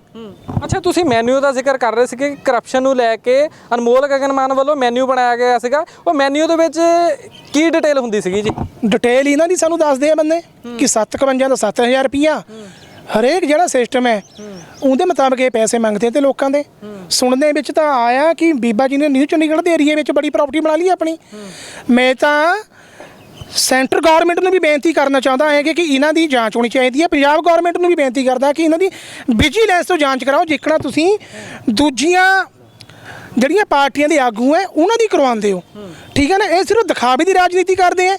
S2: ਅੱਛਾ ਤੁਸੀਂ ਮੈਨੂ ਦਾ ਜ਼ਿਕਰ ਕਰ ਰਹੇ ਸੀ ਕਿ ਕਰਪਸ਼ਨ ਨੂੰ ਲੈ ਕੇ ਅਨਮੋਲ ਗਗਨਮਾਨ ਵੱਲੋਂ ਮੈਨੂ ਬਣਾਇਆ ਗਿਆ ਸੀਗਾ। ਉਹ ਮੈਨੂ ਦੇ ਵਿੱਚ ਕੀ ਡਿਟੇਲ ਹੁੰਦੀ ਸੀਗੀ ਜੀ?
S1: ਡਿਟੇਲ ਇਹਨਾਂ ਦੀ ਸਾਨੂੰ ਦੱਸਦੇ ਆ ਬੰਦੇ ਕਿ 751 ਦਾ 7000 ਰੁਪਿਆ ਹਰੇਕ ਜਿਹੜਾ ਸਿਸਟਮ ਹੈ ਉਹਦੇ ਮੁਤਾਬਕ ਇਹ ਪੈਸੇ ਮੰਗਦੇ ਤੇ ਲੋਕਾਂ ਦੇ। ਸੁਣਨੇ ਵਿੱਚ ਤਾਂ ਆਇਆ ਕਿ ਬੀਬਾ ਜੀ ਨੇ ਨਿਊ ਚੰਡੀਗੜ੍ਹ ਦੇ ਏਰੀਏ ਵਿੱਚ ਬੜੀ ਪ੍ਰਾਪਰਟੀ ਬਣਾ ਲਈ ਆਪਣੀ। ਮੈਂ ਤਾਂ ਸੈਂਟਰ ਗਵਰਨਮੈਂਟ ਨੂੰ ਵੀ ਬੇਨਤੀ ਕਰਨਾ ਚਾਹੁੰਦਾ ਹਾਂ ਕਿ ਇਹਨਾਂ ਦੀ ਜਾਂਚ ਹੋਣੀ ਚਾਹੀਦੀ ਹੈ। ਪੰਜਾਬ ਗਵਰਨਮੈਂਟ ਨੂੰ ਵੀ ਬੇਨਤੀ ਕਰਦਾ ਕਿ ਇਹਨਾਂ ਦੀ ਵਿਜੀਲੈਂਸ ਤੋਂ ਜਾਂਚ ਕਰਾਓ। ਜੇਕਰ ਤੁਸੀਂ ਦੂਜੀਆਂ ਜਿਹੜੀਆਂ ਪਾਰਟੀਆਂ ਦੇ ਆਗੂ ਹੈ ਉਹਨਾਂ ਦੀ ਕਰਵਾਉਂਦੇ ਹੋ। ਠੀਕ ਹੈ ਨਾ? ਇਹ ਸਿਰਫ ਦਿਖਾਵੇ ਦੀ ਰਾਜਨੀਤੀ ਕਰਦੇ ਆ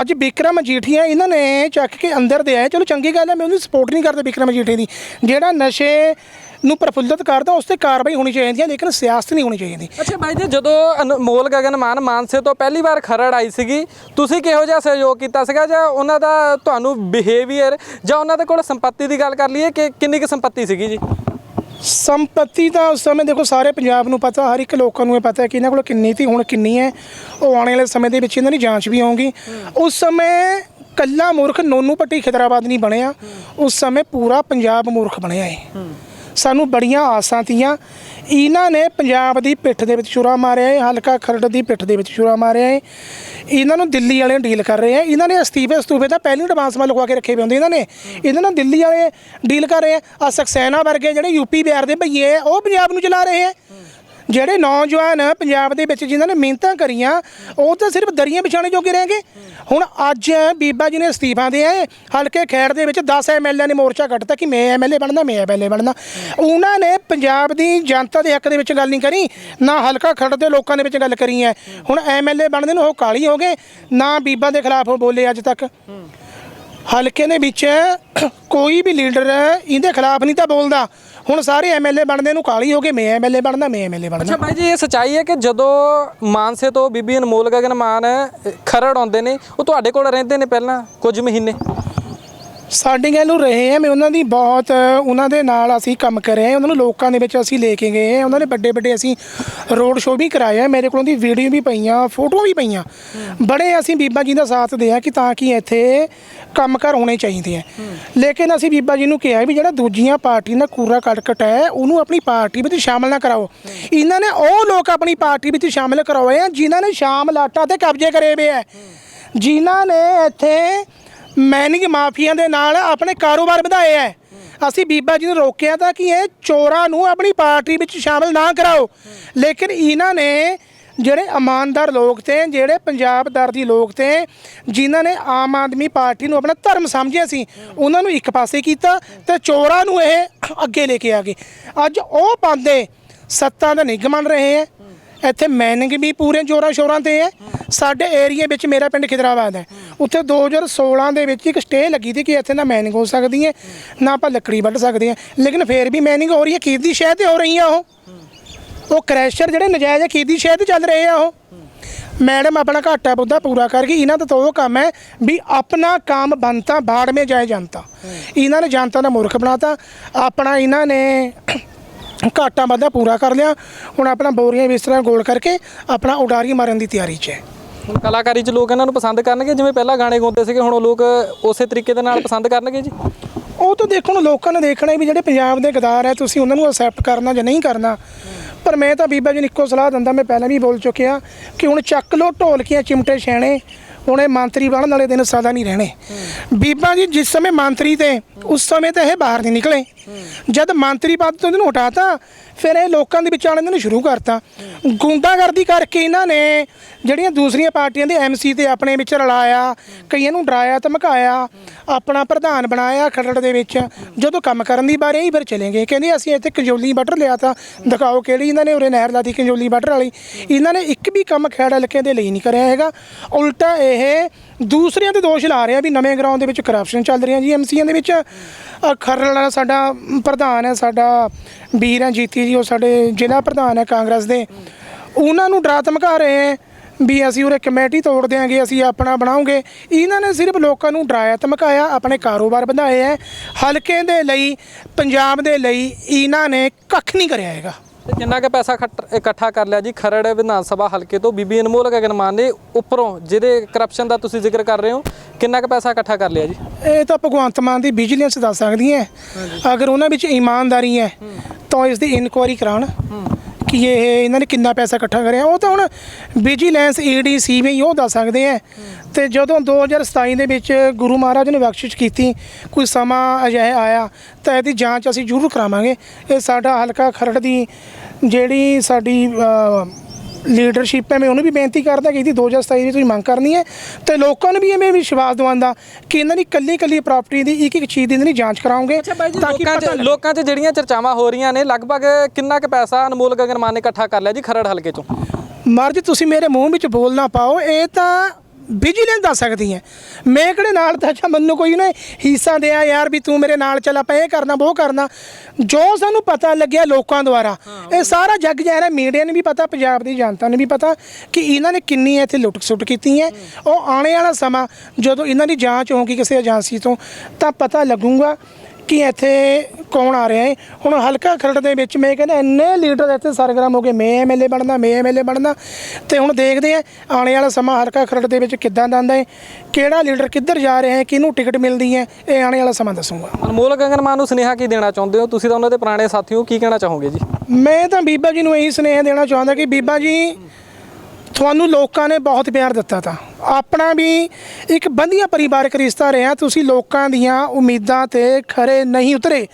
S1: ਅੱਜ ਵਿਕਰਮ ਮਜੀਠੀਆ ਇਹਨਾਂ ਨੇ ਚੱਕ ਕੇ ਅੰਦਰ ਦੇ ਆਏ। ਚਲੋ ਚੰਗੀ ਗੱਲ ਹੈ ਮੈਂ ਉਹਨੂੰ ਸਪੋਰਟ ਨਹੀਂ ਕਰਦਾ ਵਿਕਰਮ ਮਜੀਠੀਆ ਦੀ। ਜਿਹੜਾ ਨਸ਼ੇ ਨੂੰ ਪ੍ਰਫੁੱਲਤ ਕਰਦਾ, ਉਸ ਤੇ ਕਾਰਵਾਈ ਹੋਣੀ ਚਾਹੀਦੀ ਹੈ ਲੇਕਿਨ ਸਿਆਸਤ ਨਹੀਂ ਹੋਣੀ ਚਾਹੀਦੀ।
S2: ਅੱਛਾ ਬਾਈ ਜੀ, ਜਦੋਂ ਅਨਮੋਲ ਗਗਨ ਮਾਨ ਮਾਨਸੇ ਤੋਂ ਪਹਿਲੀ ਵਾਰ ਖਰੜ ਆਈ ਸੀਗੀ, ਤੁਸੀਂ ਕਿਹੋ ਜਿਹਾ ਸਹਿਯੋਗ ਕੀਤਾ ਸੀਗਾ? ਜਾਂ ਉਹਨਾਂ ਦਾ ਤੁਹਾਨੂੰ ਬਿਹੇਵੀਅਰ ਜਾਂ ਉਹਨਾਂ ਦੇ ਕੋਲ ਸੰਪਤੀ ਦੀ ਗੱਲ ਕਰ ਲਈਏ ਕਿ ਕਿੰਨੀ ਕੁ ਸੰਪਤੀ ਸੀਗੀ ਜੀ?
S1: ਸੰਪਤੀ ਤਾਂ ਉਸ ਸਮੇਂ ਦੇਖੋ ਸਾਰੇ ਪੰਜਾਬ ਨੂੰ ਪਤਾ ਹਰ ਇੱਕ ਲੋਕਾਂ ਨੂੰ ਇਹ ਪਤਾ ਹੈ ਕਿ ਇਹਨਾਂ ਕੋਲ ਕਿੰਨੀ ਸੀ ਹੁਣ ਕਿੰਨੀ ਹੈ ਉਹ ਆਉਣ ਵਾਲੇ ਸਮੇਂ ਦੇ ਵਿੱਚ ਇਹਨਾਂ ਦੀ ਜਾਂਚ ਵੀ ਹੋਊਗੀ। ਉਸ ਸਮੇਂ ਕੱਲਾ ਮੂਰਖ ਨੋਨੂ ਪੱਟੀ ਖਿਦਰਾਬਾਦ ਨਹੀਂ ਬਣਿਆ ਉਸ ਸਮੇਂ ਪੂਰਾ ਪੰਜਾਬ ਮੂਰਖ ਬਣਿਆ ਹੈ। ਸਾਨੂੰ ਬੜੀਆਂ ਆਸਾਂ ਤੀਆਂ ਇਹਨਾਂ ਨੇ ਪੰਜਾਬ ਦੀ ਪਿੱਠ ਦੇ ਵਿੱਚ ਛੁਰਾ ਮਾਰਿਆ ਹੈ, ਹਲਕਾ ਖਰੜ ਦੀ ਪਿੱਠ ਦੇ ਵਿੱਚ ਛੁਰਾ ਮਾਰਿਆ ਹੈ। ਇਹਨਾਂ ਨੂੰ ਦਿੱਲੀ ਵਾਲੇ ਡੀਲ ਕਰ ਰਹੇ ਆ ਇਹਨਾਂ ਨੇ ਅਸਤੀਫੇ ਅਸਤੂਫੇ ਤਾਂ ਪਹਿਲੀ ਐਡਵਾਂਸ ਮਾ ਲਗਵਾ ਕੇ ਰੱਖੇ ਪਏ ਹੁੰਦੇ ਇਹਨਾਂ ਨੇ। ਇਹਨਾਂ ਨੂੰ ਦਿੱਲੀ ਵਾਲੇ ਡੀਲ ਕਰ ਰਹੇ ਆ ਆ ਸਕਸੈਨਾ ਵਰਗੇ ਜਿਹੜੇ ਯੂਪੀ ਬਿਹਾਰ ਦੇ ਭਈਏ ਆ ਉਹ ਪੰਜਾਬ ਨੂੰ ਚਲਾ ਰਹੇ ਆ ਜਿਹੜੇ ਨੌਜਵਾਨ ਪੰਜਾਬ ਦੇ ਵਿੱਚ ਜਿਨ੍ਹਾਂ ਨੇ ਮਿਹਨਤਾਂ ਕਰੀਆਂ, ਉਹ ਤਾਂ ਸਿਰਫ ਦਰੀਆਂ ਵਿਛਾਣੇ ਜੋਗੇ ਰਹਿ ਗਏ। ਹੁਣ ਅੱਜ ਬੀਬਾ ਜੀ ਨੇ ਅਸਤੀਫਾ ਦੇ ਆਏ, ਹਲਕੇ ਖੇੜ ਦੇ ਵਿੱਚ 10 ਐਮਐਲਏ ਨੇ ਮੋਰਚਾ ਕੱਢਤਾ ਕਿ ਮੈਂ ਐਮਐਲਏ ਬਣਨਾ, ਮੈਂ ਐਮਐਲਏ ਬਣਨਾ। ਉਹਨਾਂ ਨੇ ਪੰਜਾਬ ਦੀ ਜਨਤਾ ਦੇ ਹੱਕ ਦੇ ਵਿੱਚ ਗੱਲ ਨਹੀਂ ਕਰੀ, ਨਾ ਹਲਕਾ ਖੜ ਦੇ ਲੋਕਾਂ ਦੇ ਵਿੱਚ ਗੱਲ ਕਰੀ ਹੈ। ਹੁਣ ਐਮਐਲਏ ਬਣਦੇ ਨੂੰ ਉਹ ਕਾਲੀ ਹੋ ਗਏ, ਨਾ ਬੀਬਾ ਦੇ ਖਿਲਾਫ ਉਹ ਬੋਲੇ ਅੱਜ ਤੱਕ। ਹਲਕੇ ਦੇ ਵਿੱਚ ਕੋਈ ਵੀ ਲੀਡਰ ਇਹਦੇ ਖਿਲਾਫ ਨਹੀਂ ਤਾਂ ਬੋਲਦਾ। ਹੁਣ ਸਾਰੇ ਐਮਐਲਏ ਬਣਦੇ ਨੂੰ ਕਾਲੀ ਹੋ ਗਏ ਮੈਂ ਐਮਐਲਏ ਬਣਦਾ, ਮੈਂ ਐਮਐਲਏ ਬਣਨਾ
S2: ਅੱਛਾ ਭਾਈ ਜੀ, ਇਹ ਸਚਾਈ ਹੈ ਕਿ ਜਦੋਂ ਮਾਨਸੇ ਤੋਂ ਬੀਬੀ ਅਨਮੋਲ ਗਗਨ ਮਾਨ ਖਰੜ ਆਉਂਦੇ ਨੇ, ਉਹ ਤੁਹਾਡੇ ਕੋਲ ਰਹਿੰਦੇ ਨੇ ਪਹਿਲਾਂ ਕੁਝ ਮਹੀਨੇ?
S1: ਸਾਡੇ ਨੂੰ ਰਹੇ ਆ ਮੈਂ ਉਹਨਾਂ ਦੀ ਬਹੁਤ ਉਹਨਾਂ ਦੇ ਨਾਲ ਅਸੀਂ ਕੰਮ ਕਰੇ ਆ ਉਹਨਾਂ ਨੂੰ ਲੋਕਾਂ ਦੇ ਵਿੱਚ ਅਸੀਂ ਲੈ ਕੇ ਗਏ ਆ ਉਹਨਾਂ ਨੇ ਵੱਡੇ ਵੱਡੇ ਅਸੀਂ ਰੋਡ ਸ਼ੋਅ ਵੀ ਕਰਾਇਆ ਮੇਰੇ ਕੋਲ ਉਹਦੀ ਵੀਡੀਓ ਵੀ ਪਈਆਂ ਫੋਟੋਆਂ ਵੀ ਪਈਆਂ। ਬੜੇ ਅਸੀਂ ਬੀਬਾ ਜੀ ਦਾ ਸਾਥ ਦਿਆ ਕਿ ਤਾਂ ਕਿ ਇੱਥੇ ਕੰਮਕਾਰ ਹੋਣੇ ਚਾਹੀਦੇ ਆ। ਲੇਕਿਨ ਅਸੀਂ ਬੀਬਾ ਜੀ ਨੂੰ ਕਿਹਾ ਵੀ ਜਿਹੜਾ ਦੂਜੀਆਂ ਪਾਰਟੀ ਨਾਲ ਕੂੜਾ ਕਟਕਟ ਹੈ ਉਹਨੂੰ ਆਪਣੀ ਪਾਰਟੀ ਵਿੱਚ ਸ਼ਾਮਲ ਨਾ ਕਰਾਓ। ਇਹਨਾਂ ਨੇ ਉਹ ਲੋਕ ਆਪਣੀ ਪਾਰਟੀ ਵਿੱਚ ਸ਼ਾਮਲ ਕਰਵਾਏ ਆ ਜਿਨ੍ਹਾਂ ਨੇ ਸ਼ਾਮ ਲਾਟਾਂ ਤੇ ਕਬਜ਼ੇ ਕਰੇ ਹੋਏ ਆ। ਜਿਨ੍ਹਾਂ ਨੇ ਇੱਥੇ ਮੈਨਿੰਗ ਮਾਫੀਆ ਦੇ ਨਾਲ ਆਪਣੇ ਕਾਰੋਬਾਰ ਵਧਾਏ ਹੈ ਅਸੀਂ ਬੀਬਾ ਜੀ ਨੂੰ ਰੋਕਿਆ ਤਾਂ ਕਿ ਇਹ ਚੋਰਾਂ ਨੂੰ ਆਪਣੀ ਪਾਰਟੀ ਵਿੱਚ ਸ਼ਾਮਲ ਨਾ ਕਰਾਓ। ਲੇਕਿਨ ਇਹਨਾਂ ਨੇ ਜਿਹੜੇ ਇਮਾਨਦਾਰ ਲੋਕ ਤੇ, ਜਿਹੜੇ ਪੰਜਾਬ ਦਰਦੀ ਲੋਕ ਤੇ, ਜਿਨ੍ਹਾਂ ਨੇ ਆਮ ਆਦਮੀ ਪਾਰਟੀ ਨੂੰ ਆਪਣਾ ਧਰਮ ਸਮਝਿਆ ਸੀ, ਉਹਨਾਂ ਨੂੰ ਇੱਕ ਪਾਸੇ ਕੀਤਾ ਤੇ ਚੋਰਾਂ ਨੂੰ ਇਹ ਅੱਗੇ ਲੈ ਕੇ ਆ ਗਏ। ਅੱਜ ਉਹ ਪਾਉਂਦੇ ਸੱਤਾ ਦਾ ਨਿੱਘ ਮੰਨ ਰਹੇ ਹੈ ਇੱਥੇ ਮੈਨਿੰਗ ਵੀ ਪੂਰੇ ਜੋਰਾਂ ਸ਼ੋਰਾਂ ਤੇ ਹੈ। ਸਾਡੇ ਏਰੀਏ ਵਿੱਚ ਮੇਰਾ ਪਿੰਡ ਖਿਦਰਾਬਾਦ ਹੈ। ਉੱਥੇ 2016 ਦੇ ਵਿੱਚ ਇੱਕ ਸਟੇ ਲੱਗੀ ਸੀ ਕਿ ਇੱਥੇ ਨਾ ਮੈਨਿੰਗ ਹੋ ਸਕਦੀ ਹੈ ਨਾ ਆਪਾਂ ਲੱਕੜੀ ਵੱਢ ਸਕਦੇ ਹਾਂ। ਲੇਕਿਨ ਫੇਰ ਵੀ ਮੈਨਿੰਗ ਹੋ ਰਹੀ ਹੈ ਖੇਤੀ ਸ਼ਹਿਰ ਤੇ ਹੋ ਰਹੀ ਆ ਉਹ। ਉਹ ਕ੍ਰੈਸ਼ਰ ਜਿਹੜੇ ਨਜਾਇਜ਼ ਖੇਤੀ ਸ਼ਹਿਰ ਤੇ ਚੱਲ ਰਹੇ ਆ ਉਹ। ਮੈਡਮ ਆਪਣਾ ਘਾਟਾ ਬੁੱਧਾ ਪੂਰਾ ਕਰ ਗਈ ਇਹਨਾਂ ਦਾ ਤਾਂ ਉਹ ਕੰਮ ਹੈ ਵੀ ਆਪਣਾ ਕੰਮ ਬੰਤਾ ਬਾੜ ਮੇ ਜਾਏ ਜਨਤਾ। ਇਹਨਾਂ ਨੇ ਜਨਤਾ ਦਾ ਮੂਰਖ ਬਣਾਤਾ। ਆਪਣਾ ਇਹਨਾਂ ਨੇ ਘਾਟਾ ਵਾਧਾ ਪੂਰਾ ਕਰ ਲਿਆ। ਹੁਣ ਆਪਣਾ ਬੋਰੀਆਂ ਬਿਸਤਰਾ ਗੋਲ ਕਰਕੇ ਆਪਣਾ ਉਡਾਰੀ ਮਾਰਨ ਦੀ ਤਿਆਰੀ 'ਚ ਹੈ।
S2: ਹੁਣ ਕਲਾਕਾਰੀ 'ਚ ਲੋਕ ਇਹਨਾਂ ਨੂੰ ਪਸੰਦ ਕਰਨਗੇ ਜਿਵੇਂ ਪਹਿਲਾਂ ਗਾਣੇ ਗਾਉਂਦੇ ਸੀਗੇ ਹੁਣ ਉਹ ਲੋਕ ਉਸੇ ਤਰੀਕੇ ਦੇ ਨਾਲ ਪਸੰਦ ਕਰਨਗੇ ਜੀ?
S1: ਉਹ ਤਾਂ ਦੇਖੋ ਲੋਕਾਂ ਨੇ ਦੇਖਣਾ ਵੀ ਜਿਹੜੇ ਪੰਜਾਬ ਦੇ ਗਦਾਰ ਹੈ ਤੁਸੀਂ ਉਹਨਾਂ ਨੂੰ ਅਸੈਪਟ ਕਰਨਾ ਜਾਂ ਨਹੀਂ ਕਰਨਾ। ਪਰ ਮੈਂ ਤਾਂ ਬੀਬਾ ਜੀ ਨੂੰ ਇੱਕੋ ਸਲਾਹ ਦਿੰਦਾ ਮੈਂ ਪਹਿਲਾਂ ਵੀ ਬੋਲ ਚੁੱਕਿਆ ਕਿ ਹੁਣ ਚੱਕ ਲੋ ਢੋਲਕੀਆਂ ਚਿਮਟੇ ਛੈਣੇ ਹੁਣ ਇਹ ਮੰਤਰੀ ਬਣਨ ਵਾਲੇ ਦਿਨ ਸਦਾ ਨਹੀਂ ਰਹਿਣੇ। ਬੀਬਾ ਜੀ ਜਿਸ ਸਮੇਂ ਮੰਤਰੀ ਤੇ ਉਸ ਸਮੇਂ ਤੇ ਇਹ ਬਾਹਰ ਨਹੀਂ ਨਿਕਲੇ। ਜਦ ਮੰਤਰੀ ਪਦ ਤੋਂ ਇਹਨੂੰ ਹਟਾਤਾ, ਫਿਰ ਇਹ ਲੋਕਾਂ ਦੇ ਵਿੱਚ ਆਉਣ ਨੂੰ ਸ਼ੁਰੂ ਕਰਤਾ। ਗੁੰਡਾਗਰਦੀ ਕਰਕੇ ਇਹਨਾਂ ਨੇ ਜਿਹੜੀਆਂ ਦੂਸਰੀਆਂ ਪਾਰਟੀਆਂ ਦੇ ਐਮਸੀ ਤੇ ਆਪਣੇ ਵਿੱਚ ਰਲਾਇਆ, ਕਈਆਂ ਨੂੰ ਡਰਾਇਆ, ਧਮਕਾਇਆ, ਆਪਣਾ ਪ੍ਰਧਾਨ ਬਣਾਇਆ ਖਰੜ ਦੇ ਵਿੱਚ, ਜਦੋਂ ਕੰਮ ਕਰਨ ਦੀ ਬਾਰੇ ਹੀ ਫਿਰ ਚਲੇ ਗਏ। ਕਹਿੰਦੇ ਅਸੀਂ ਇੱਥੇ ਕੰਜੋਲੀ ਬਟਰ ਲਿਆ ਤਾਂ ਦਿਖਾਓ ਕਿਹੜੀ ਇਹਨਾਂ ਨੇ ਉਰੇ ਨਹਿਰ ਲਾਤੀ ਕੰਜੋਲੀ ਬਟਰ ਵਾਲੀ। ਇਹਨਾਂ ਨੇ ਇੱਕ ਵੀ ਕੰਮ ਖੇੜ ਹਲਕੇ ਦੇ ਲਈ ਨਹੀਂ ਕਰਿਆ ਹੈਗਾ। ਉਲਟਾ ਇਹ ਦੂਸਰਿਆਂ ਤੇ ਦੋਸ਼ ਲਾ ਰਹੇ ਰਿਹਾ ਵੀ ਨਵੇਂ ਗਰਾਊਂਡ ਦੇ ਵਿੱਚ ਕਰਪਸ਼ਨ ਚੱਲ ਰਹੀਆਂ ਜੀ। ਐਮਸੀਆਂ ਦੇ ਵਿੱਚ ਖਰੜ ਵਾਲਾ ਸਾਡਾ ਪ੍ਰਧਾਨ ਹੈ, ਸਾਡਾ ਵੀਰ ਹੈ ਜੀਤੀ ਜੀ, ਉਹ ਸਾਡੇ ਜ਼ਿਲ੍ਹਾ ਪ੍ਰਧਾਨ ਹੈ ਕਾਂਗਰਸ ਦੇ। ਉਹਨਾਂ ਨੂੰ ਡਰਾ ਧਮਕਾ ਰਹੇ ਹੈ ਵੀ ਅਸੀਂ ਉਰੇ ਕਮੇਟੀ ਤੋੜ ਦਿਆਂਗੇ, ਅਸੀਂ ਆਪਣਾ ਬਣਾਉਂਗੇ। ਇਹਨਾਂ ਨੇ ਸਿਰਫ ਲੋਕਾਂ ਨੂੰ ਡਰਾਇਆ, ਧਮਕਾਇਆ, ਆਪਣੇ ਕਾਰੋਬਾਰ ਵਧਾਏ ਹੈ। ਹਲਕੇ ਦੇ ਲਈ, ਪੰਜਾਬ ਦੇ ਲਈ ਇਹਨਾਂ ਨੇ ਕੱਖ ਨਹੀਂ ਕਰਿਆ ਹੈਗਾ।
S2: ਤੇ ਜਿੰਨਾ ਕੁ ਪੈਸਾ ਖੱਟ- ਇਕੱਠਾ ਕਰ ਲਿਆ ਜੀ ਖਰੜ ਵਿਧਾਨ ਸਭਾ ਹਲਕੇ ਤੋਂ ਬੀਬੀ ਅਨਮੋਲ ਗਗਨ ਮਾਨ ਨੇ ਉੱਪਰੋਂ ਜਿਹਦੇ ਕਰਪਸ਼ਨ ਦਾ ਤੁਸੀਂ ਜ਼ਿਕਰ ਕਰ ਰਹੇ ਹੋ ਕਿੰਨਾ ਕੁ ਪੈਸਾ ਇਕੱਠਾ ਕਰ ਲਿਆ ਜੀ?
S1: ਇਹ ਤਾਂ ਭਗਵੰਤ ਮਾਨ ਦੀ ਵਿਜੀਲੈਂਸ ਦੱਸ ਸਕਦੀ ਹੈ। ਅਗਰ ਉਹਨਾਂ ਵਿੱਚ ਇਮਾਨਦਾਰੀ ਹੈ ਤਾਂ ਇਸ ਦੀ ਇਨਕੁਆਇਰੀ ਕਰਾਉਣ। ਕਿ ਇਹ ਇਹਨਾਂ ਨੇ ਕਿੰਨਾ ਪੈਸਾ ਇਕੱਠਾ ਕਰਿਆ, ਉਹ ਤਾਂ ਹੁਣ ਵਿਜੀਲੈਂਸ ਈਡੀ ਸੀਬੀਆਈ ਉਹ ਦੱਸ ਸਕਦੇ ਹੈ ਤੇ ਜਦੋਂ 2027 ਦੇ ਵਿੱਚ ਗੁਰੂ ਮਹਾਰਾਜ ਨੇ ਬਖਸ਼ਿਸ਼ ਕੀਤੀ, ਕੋਈ ਸਮਾਂ ਅਜਿਹਾ ਆਇਆ, ਤਾਂ ਇਹਦੀ ਜਾਂਚ ਅਸੀਂ ਜ਼ਰੂਰ ਕਰਾਵਾਂਗੇ। ਇਹ ਸਾਡਾ ਹਲਕਾ ਖਰੜ ਦੀ ਜਿਹੜੀ ਸਾਡੀ ਲੀਡਰਸ਼ਿਪ ਹੈ ਮੈਂ ਉਹਨੂੰ ਵੀ ਬੇਨਤੀ ਕਰਦਾ ਕਿ ਇਹਦੀ 2027 ਵਿੱਚ ਤੁਸੀਂ ਮੰਗ ਕਰਨੀ ਹੈ ਤੇ ਲੋਕਾਂ ਨੂੰ ਵੀ ਐਵੇਂ ਵਿਸ਼ਵਾਸ ਦਿਵਾਉਂਦਾ ਕਿ ਇਹਨਾਂ ਦੀ ਕੱਲੀ ਕੱਲੀ ਪ੍ਰਾਪਰਟੀ ਦੀ ਇੱਕ ਇੱਕ ਚੀਜ਼ ਦੀ ਇਹਨਾਂ ਦੀ ਜਾਂਚ ਕਰਾਉਂਗੇ
S2: ਤਾਂ ਕਿ ਲੋਕਾਂ 'ਚ। ਲੋਕਾਂ ਜਿਹੜੀਆਂ ਚਰਚਾਵਾਂ ਹੋ ਰਹੀਆਂ ਨੇ ਲਗਭਗ ਕਿੰਨਾ ਕੁ ਪੈਸਾ ਅਨਮੋਲ ਗਗਨ ਮਾਨ ਨੇ ਇਕੱਠਾ ਕਰ ਲਿਆ ਜੀ ਖਰੜ ਹਲਕੇ 'ਚੋਂ
S1: ਮਰਜ ਤੁਸੀਂ ਮੇਰੇ ਮੂੰਹ ਵਿੱਚ ਬੋਲ ਨਾ ਪਾਓ ਇਹ ਤਾਂ ਵਿਜੀਲੈਂਸ ਦੱਸ ਸਕਦੀ ਹੈ। ਮੈਂ ਕਿਹੜੇ ਨਾਲ ਤਾਂ ਅੱਛਾ ਮੈਨੂੰ ਕੋਈ ਨਾ ਹਿੱਸਾ ਦਿਆ ਯਾਰ ਵੀ ਤੂੰ ਮੇਰੇ ਨਾਲ ਚੱਲ ਆਪਾਂ ਇਹ ਕਰਨਾ ਉਹ ਕਰਨਾ। ਜੋ ਸਾਨੂੰ ਪਤਾ ਲੱਗਿਆ ਲੋਕਾਂ ਦੁਆਰਾ ਇਹ ਸਾਰਾ ਜੱਗ ਜਾਹਿਰ ਹੈ ਮੀਡੀਆ ਨੂੰ ਵੀ ਪਤਾ ਪੰਜਾਬ ਦੀ ਜਨਤਾ ਨੂੰ ਵੀ ਪਤਾ ਕਿ ਇਹਨਾਂ ਨੇ ਕਿੰਨੀ ਇੱਥੇ ਲੁੱਟ ਸੁੱਟ ਕੀਤੀ ਹੈ। ਉਹ ਆਉਣੇ ਵਾਲਾ ਸਮਾਂ ਜਦੋਂ ਇਹਨਾਂ ਦੀ ਜਾਂਚ ਹੋਊਗੀ ਕਿਸੇ ਏਜੰਸੀ ਤੋਂ ਤਾਂ ਪਤਾ ਲੱਗੂਗਾ ਕਿ ਇੱਥੇ ਕੌਣ ਆ ਰਿਹਾ ਹੈ? ਹੁਣ ਹਲਕਾ ਖਰੜ ਦੇ ਵਿੱਚ ਮੈਂ ਕਹਿੰਦਾ ਇੰਨੇ ਲੀਡਰ ਇੱਥੇ ਸਰਗਰਮ ਹੋ ਗਏ। ਮੈਂ ਐਮਐਲਏ ਬਣਨਾ ਮੈਂ ਐਮਐਲਏ ਬਣਨਾ। ਤੇ ਹੁਣ ਦੇਖਦੇ ਆ ਆਉਣੇ ਵਾਲਾ ਸਮਾਂ ਹਲਕਾ ਖਰੜ ਦੇ ਵਿੱਚ ਕਿੱਦਾਂ ਦਾ ਆਉਂਦਾ ਹੈ ਕਿਹੜਾ ਲੀਡਰ ਕਿੱਧਰ ਜਾ ਰਿਹਾ ਹੈ ਕਿਹਨੂੰ ਟਿਕਟ ਮਿਲਦੀ ਹੈ ਇਹ ਆਉਣੇ ਵਾਲਾ ਸਮਾਂ ਦੱਸੂਗਾ।
S2: ਅਨਮੋਲ ਗਗਨ ਮਾਨ ਨੂੰ ਸੁਨੇਹਾ ਕੀ ਦੇਣਾ ਚਾਹੁੰਦੇ ਹੋ? ਤੁਸੀਂ ਤਾਂ ਉਹਨਾਂ ਦੇ ਪੁਰਾਣੇ ਸਾਥੀ ਹੋ ਕੀ ਕਹਿਣਾ ਚਾਹੋਗੇ ਜੀ?
S1: ਮੈਂ ਤਾਂ ਬੀਬਾ ਜੀ ਨੂੰ ਇਹੀ ਸੁਨੇਹਾ ਦੇਣਾ ਚਾਹੁੰਦਾ ਕਿ ਬੀਬਾ ਜੀ ਤੁਹਾਨੂੰ ਲੋਕਾਂ ਨੇ ਬਹੁਤ ਪਿਆਰ ਦਿੱਤਾ ਤਾਂ। ਆਪਣਾ ਵੀ ਇੱਕ ਬੰਧੀਆਂ ਪਰਿਵਾਰਕ ਰਿਸ਼ਤਾ ਰਿਹਾ, ਤੁਸੀਂ ਲੋਕਾਂ ਦੀਆਂ ਉਮੀਦਾਂ ਤੇ ਖਰੇ ਨਹੀਂ ਉਤਰੇ।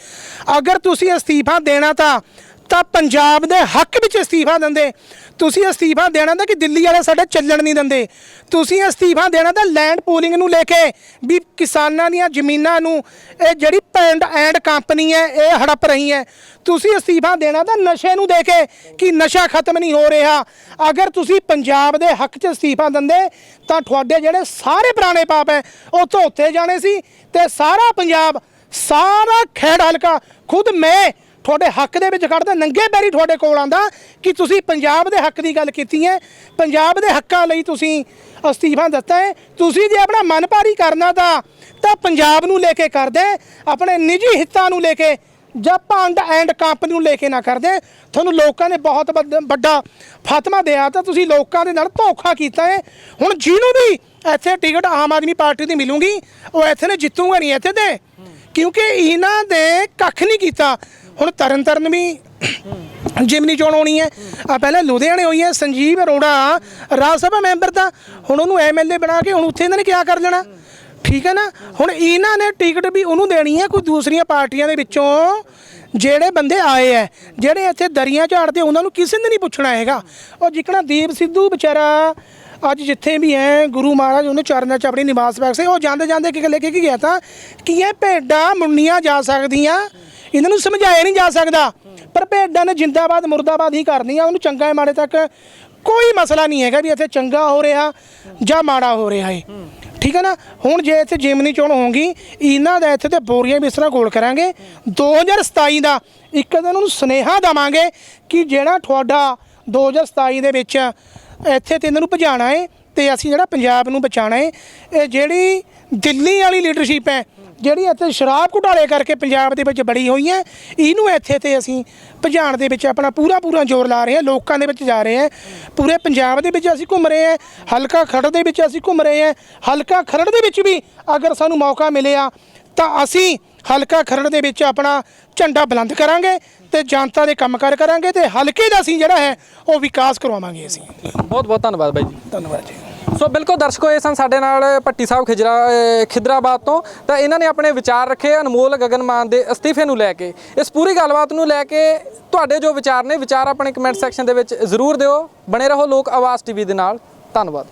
S1: ਅਗਰ ਤੁਸੀਂ ਅਸਤੀਫਾ ਦੇਣਾ ਤਾਂ ਤਾਂ ਪੰਜਾਬ ਦੇ ਹੱਕ ਵਿੱਚ ਅਸਤੀਫਾ ਦਿੰਦੇ। ਤੁਸੀਂ ਅਸਤੀਫਾ ਦੇਣਾ ਤਾਂ ਕਿ ਦਿੱਲੀ ਵਾਲੇ ਸਾਡੇ ਚੱਲਣ ਨਹੀਂ ਦਿੰਦੇ। ਤੁਸੀਂ ਅਸਤੀਫਾ ਦੇਣਾ ਤਾਂ ਲੈਂਡ ਪੂਲਿੰਗ ਨੂੰ ਲੈ ਕੇ ਵੀ ਕਿਸਾਨਾਂ ਦੀਆਂ ਜ਼ਮੀਨਾਂ ਨੂੰ, ਇਹ ਜਿਹੜੀ ਪੈਂਡ ਐਂਡ ਕੰਪਨੀ ਹੈ, ਇਹ ਹੜਪ ਰਹੀ ਹੈ। ਤੁਸੀਂ ਅਸਤੀਫਾ ਦੇਣਾ ਤਾਂ ਨਸ਼ੇ ਨੂੰ ਦੇ ਕੇ ਕਿ ਨਸ਼ਾ ਖਤਮ ਨਹੀਂ ਹੋ ਰਿਹਾ। ਅਗਰ ਤੁਸੀਂ ਪੰਜਾਬ ਦੇ ਹੱਕ 'ਚ ਅਸਤੀਫਾ ਦਿੰਦੇ, ਤਾਂ ਤੁਹਾਡੇ ਜਿਹੜੇ ਸਾਰੇ ਪੁਰਾਣੇ ਪਾਪ ਹੈ, ਉਹ ਉੱਥੇ ਜਾਣੇ ਸੀ ਤੇ ਸਾਰਾ ਪੰਜਾਬ, ਸਾਰਾ ਖੇਡ ਹਲਕਾ, ਖੁਦ ਮੈਂ ਤੁਹਾਡੇ ਹੱਕ ਦੇ ਵਿੱਚ ਖੜਦਾ ਨੰਗੇ ਪੈਰੀ ਤੁਹਾਡੇ ਕੋਲ ਆਂਦਾ ਕਿ ਤੁਸੀਂ ਪੰਜਾਬ ਦੇ ਹੱਕ ਦੀ ਗੱਲ ਕੀਤੀ ਹੈ। ਪੰਜਾਬ ਦੇ ਹੱਕਾਂ ਲਈ ਤੁਸੀਂ ਅਸਤੀਫਾ ਦਿੱਤਾ ਹੈ। ਤੁਸੀਂ ਜੇ ਆਪਣਾ ਮਨ ਭਾਰੀ ਕਰਨਾ ਤਾਂ ਤਾਂ ਪੰਜਾਬ ਨੂੰ ਲੈ ਕੇ ਕਰਦੇ ਆਪਣੇ ਨਿੱਜੀ ਹਿੱਤਾਂ ਨੂੰ ਲੈ ਕੇ, ਜਾਂ ਪੰਡ ਐਂਡ ਕੰਪਨੀ ਨੂੰ ਲੈ ਕੇ ਨਾ ਕਰਦੇ ਤੁਹਾਨੂੰ ਲੋਕਾਂ ਨੇ ਬਹੁਤ ਵੱਡ- ਵੱਡਾ ਫਾਤਮਾ ਦਿਆ, ਤਾਂ ਤੁਸੀਂ ਲੋਕਾਂ ਦੇ ਨਾਲ ਧੋਖਾ ਕੀਤਾ ਹੈ। ਹੁਣ ਜਿਹਨੂੰ ਵੀ ਇੱਥੇ ਟਿਕਟ ਆਮ ਆਦਮੀ ਪਾਰਟੀ ਦੀ ਮਿਲੂਗੀ, ਉਹ ਇੱਥੇ ਨੇ ਜਿੱਤੂਗਾ ਨਹੀਂ, ਇੱਥੇ ਤੇ। ਕਿਉਂਕਿ ਇਹਨਾਂ ਦੇ ਕੱਖ ਨਹੀਂ ਕੀਤਾ। ਹੁਣ ਤਰਨ ਤਰਨ ਵੀ ਜਿਮਨੀ ਚੋਣ ਹੋਣੀ ਹੈ। ਆ ਪਹਿਲਾਂ ਲੁਧਿਆਣੇ ਹੋਈ ਹੈ, ਸੰਜੀਵ ਅਰੋੜਾ ਰਾਜ ਸਭਾ ਮੈਂਬਰ ਦਾ ਹੁਣ ਉਹਨੂੰ ਐਮਐਲਏ ਬਣਾ ਕੇ ਹੁਣ ਉੱਥੇ ਇਹਨਾਂ ਨੇ ਕੀ ਕਰ ਲੈਣਾ? ਠੀਕ ਹੈ ਨਾ? ਹੁਣ ਇਹਨਾਂ ਨੇ ਟਿਕਟ ਵੀ ਉਹਨੂੰ ਦੇਣੀ ਹੈ ਕੋਈ ਦੂਸਰੀਆਂ ਪਾਰਟੀਆਂ ਦੇ ਵਿੱਚੋਂ। ਜਿਹੜੇ ਬੰਦੇ ਆਏ ਐ ਜਿਹੜੇ ਇੱਥੇ ਦਰੀਆਂ ਝਾੜਦੇ, ਉਹਨਾਂ ਨੂੰ ਕਿਸੇ ਨੇ ਨਹੀਂ ਪੁੱਛਣਾ ਹੈਗਾ। ਉਹ ਜਿਕਣਾ ਦੀਪ ਸਿੱਧੂ ਵਿਚਾਰਾ ਅੱਜ ਜਿੱਥੇ ਵੀ ਹੈ ਗੁਰੂ ਮਹਾਰਾਜ ਉਹਨੇ ਚਰਨਾਂ 'ਚ ਆਪਣੀ ਨਿਵਾਸ ਬੈਠ ਉਹ ਜਾਂਦੇ ਜਾਂਦੇ ਕਿ ਲੈ ਕੇ ਕੀ ਗਿਆ ਤਾਂ ਕਿ ਇਹ ਭੇਡਾਂ ਮੁੰਨੀਆਂ ਜਾ ਸਕਦੀਆਂ, ਇਹਨਾਂ ਨੂੰ ਸਮਝਾਇਆ ਨਹੀਂ ਜਾ ਸਕਦਾ। ਪਰ ਭੇਡਾਂ ਨੇ ਜਿੰਦਾਬਾਦ, ਮੁਰਦਾਬਾਦ ਹੀ ਕਰਨੀਆਂ, ਉਹਨੂੰ ਚੰਗਾ ਮਾੜੇ ਤੱਕ ਕੋਈ ਮਸਲਾ ਨਹੀਂ ਹੈਗਾ ਵੀ ਇੱਥੇ ਚੰਗਾ ਹੋ ਰਿਹਾ ਜਾਂ ਮਾੜਾ ਹੋ ਰਿਹਾ ਹੈ ਠੀਕ ਹੈ ਨਾ? ਹੁਣ ਜੇ ਇੱਥੇ ਜਿਮਨੀ ਚੋਣ ਹੋਊਗੀ, ਇਹਨਾਂ ਦਾ ਇੱਥੇ ਤੇ ਬੋਰੀਆਂ ਵੀ ਇਸ ਤਰ੍ਹਾਂ ਗੋਲ ਕਰਾਂਗੇ। 2027 ਦਾ ਇੱਕ ਦਿਨ ਉਹਨੂੰ ਸੁਨੇਹਾ ਦਵਾਂਗੇ ਕਿ ਜਿਹੜਾ ਤੁਹਾਡਾ 2027 ਦੇ ਵਿੱਚ ਇੱਥੇ ਤੇ ਇਹਨਾਂ ਨੂੰ ਭਜਾਣਾ ਹੈ ਤੇ ਅਸੀਂ ਜਿਹੜਾ ਪੰਜਾਬ ਨੂੰ ਬਚਾਣਾ ਹੈ ਇਹ ਜਿਹੜੀ ਦਿੱਲੀ ਵਾਲੀ ਲੀਡਰਸ਼ਿਪ ਹੈ, ਜਿਹੜੀ ਇੱਥੇ ਸ਼ਰਾਬ ਘੁਟਾਲੇ ਕਰਕੇ ਪੰਜਾਬ ਦੇ ਵਿੱਚ ਬੜੀ ਹੋਈ ਹੈ, ਇਹਨੂੰ ਇੱਥੇ ਤੇ ਅਸੀਂ ਭਜਾਣ ਦੇ ਵਿੱਚ ਆਪਣਾ ਪੂਰਾ ਪੂਰਾ ਜ਼ੋਰ ਲਾ ਰਹੇ ਹਾਂ, ਲੋਕਾਂ ਦੇ ਵਿੱਚ ਜਾ ਰਹੇ ਹਾਂ। ਪੂਰੇ ਪੰਜਾਬ ਦੇ ਵਿੱਚ ਅਸੀਂ ਘੁੰਮ ਰਹੇ ਹਾਂ, ਹਲਕਾ ਖਰੜ ਦੇ ਵਿੱਚ ਅਸੀਂ ਘੁੰਮ ਰਹੇ ਹਾਂ, ਹਲਕਾ ਖਰੜ ਦੇ ਵਿੱਚ ਵੀ ਅਗਰ ਸਾਨੂੰ ਮੌਕਾ ਮਿਲਿਆ ਤਾਂ ਅਸੀਂ ਹਲਕਾ ਖਰੜ ਦੇ ਵਿੱਚ ਆਪਣਾ ਝੰਡਾ ਬੁਲੰਦ ਕਰਾਂਗੇ ਤੇ ਜਨਤਾ ਦੇ ਕੰਮਕਾਰ ਕਰਾਂਗੇ ਤੇ ਹਲਕੇ ਦਾ ਅਸੀਂ ਜਿਹੜਾ ਹੈ ਉਹ ਵਿਕਾਸ ਕਰਵਾਵਾਂਗੇ ਅਸੀਂ।
S2: ਬਹੁਤ ਬਹੁਤ ਧੰਨਵਾਦ ਬਾਈ ਜੀ।
S1: ਧੰਨਵਾਦ ਜੀ।
S2: ਸੋ ਬਿਲਕੁਲ ਦਰਸ਼ਕੋ ਇਹ ਸਨ ਸਾਡੇ ਨਾਲ ਪੱਟੀ ਸਾਹਿਬ ਖਿਜਰਾ ਖਿਦਰਾਬਾਦ ਤੋਂ। ਤਾਂ ਇਹਨਾਂ ਨੇ ਆਪਣੇ ਵਿਚਾਰ ਰੱਖੇ ਅਨਮੋਲ ਗਗਨਮਾਨ ਦੇ ਅਸਤੀਫੇ ਨੂੰ ਲੈ ਕੇ। ਇਸ ਪੂਰੀ ਗੱਲਬਾਤ ਨੂੰ ਲੈ ਕੇ ਤੁਹਾਡੇ ਜੋ ਵਿਚਾਰ ਨੇ ਵਿਚਾਰ ਆਪਣੇ ਕਮੈਂਟ ਸੈਕਸ਼ਨ ਦੇ ਵਿੱਚ ਜ਼ਰੂਰ ਦਿਓ। ਬਣੇ ਰਹੋ ਲੋਕ ਆਵਾਜ਼ ਟੀਵੀ ਦੇ ਨਾਲ। ਧੰਨਵਾਦ।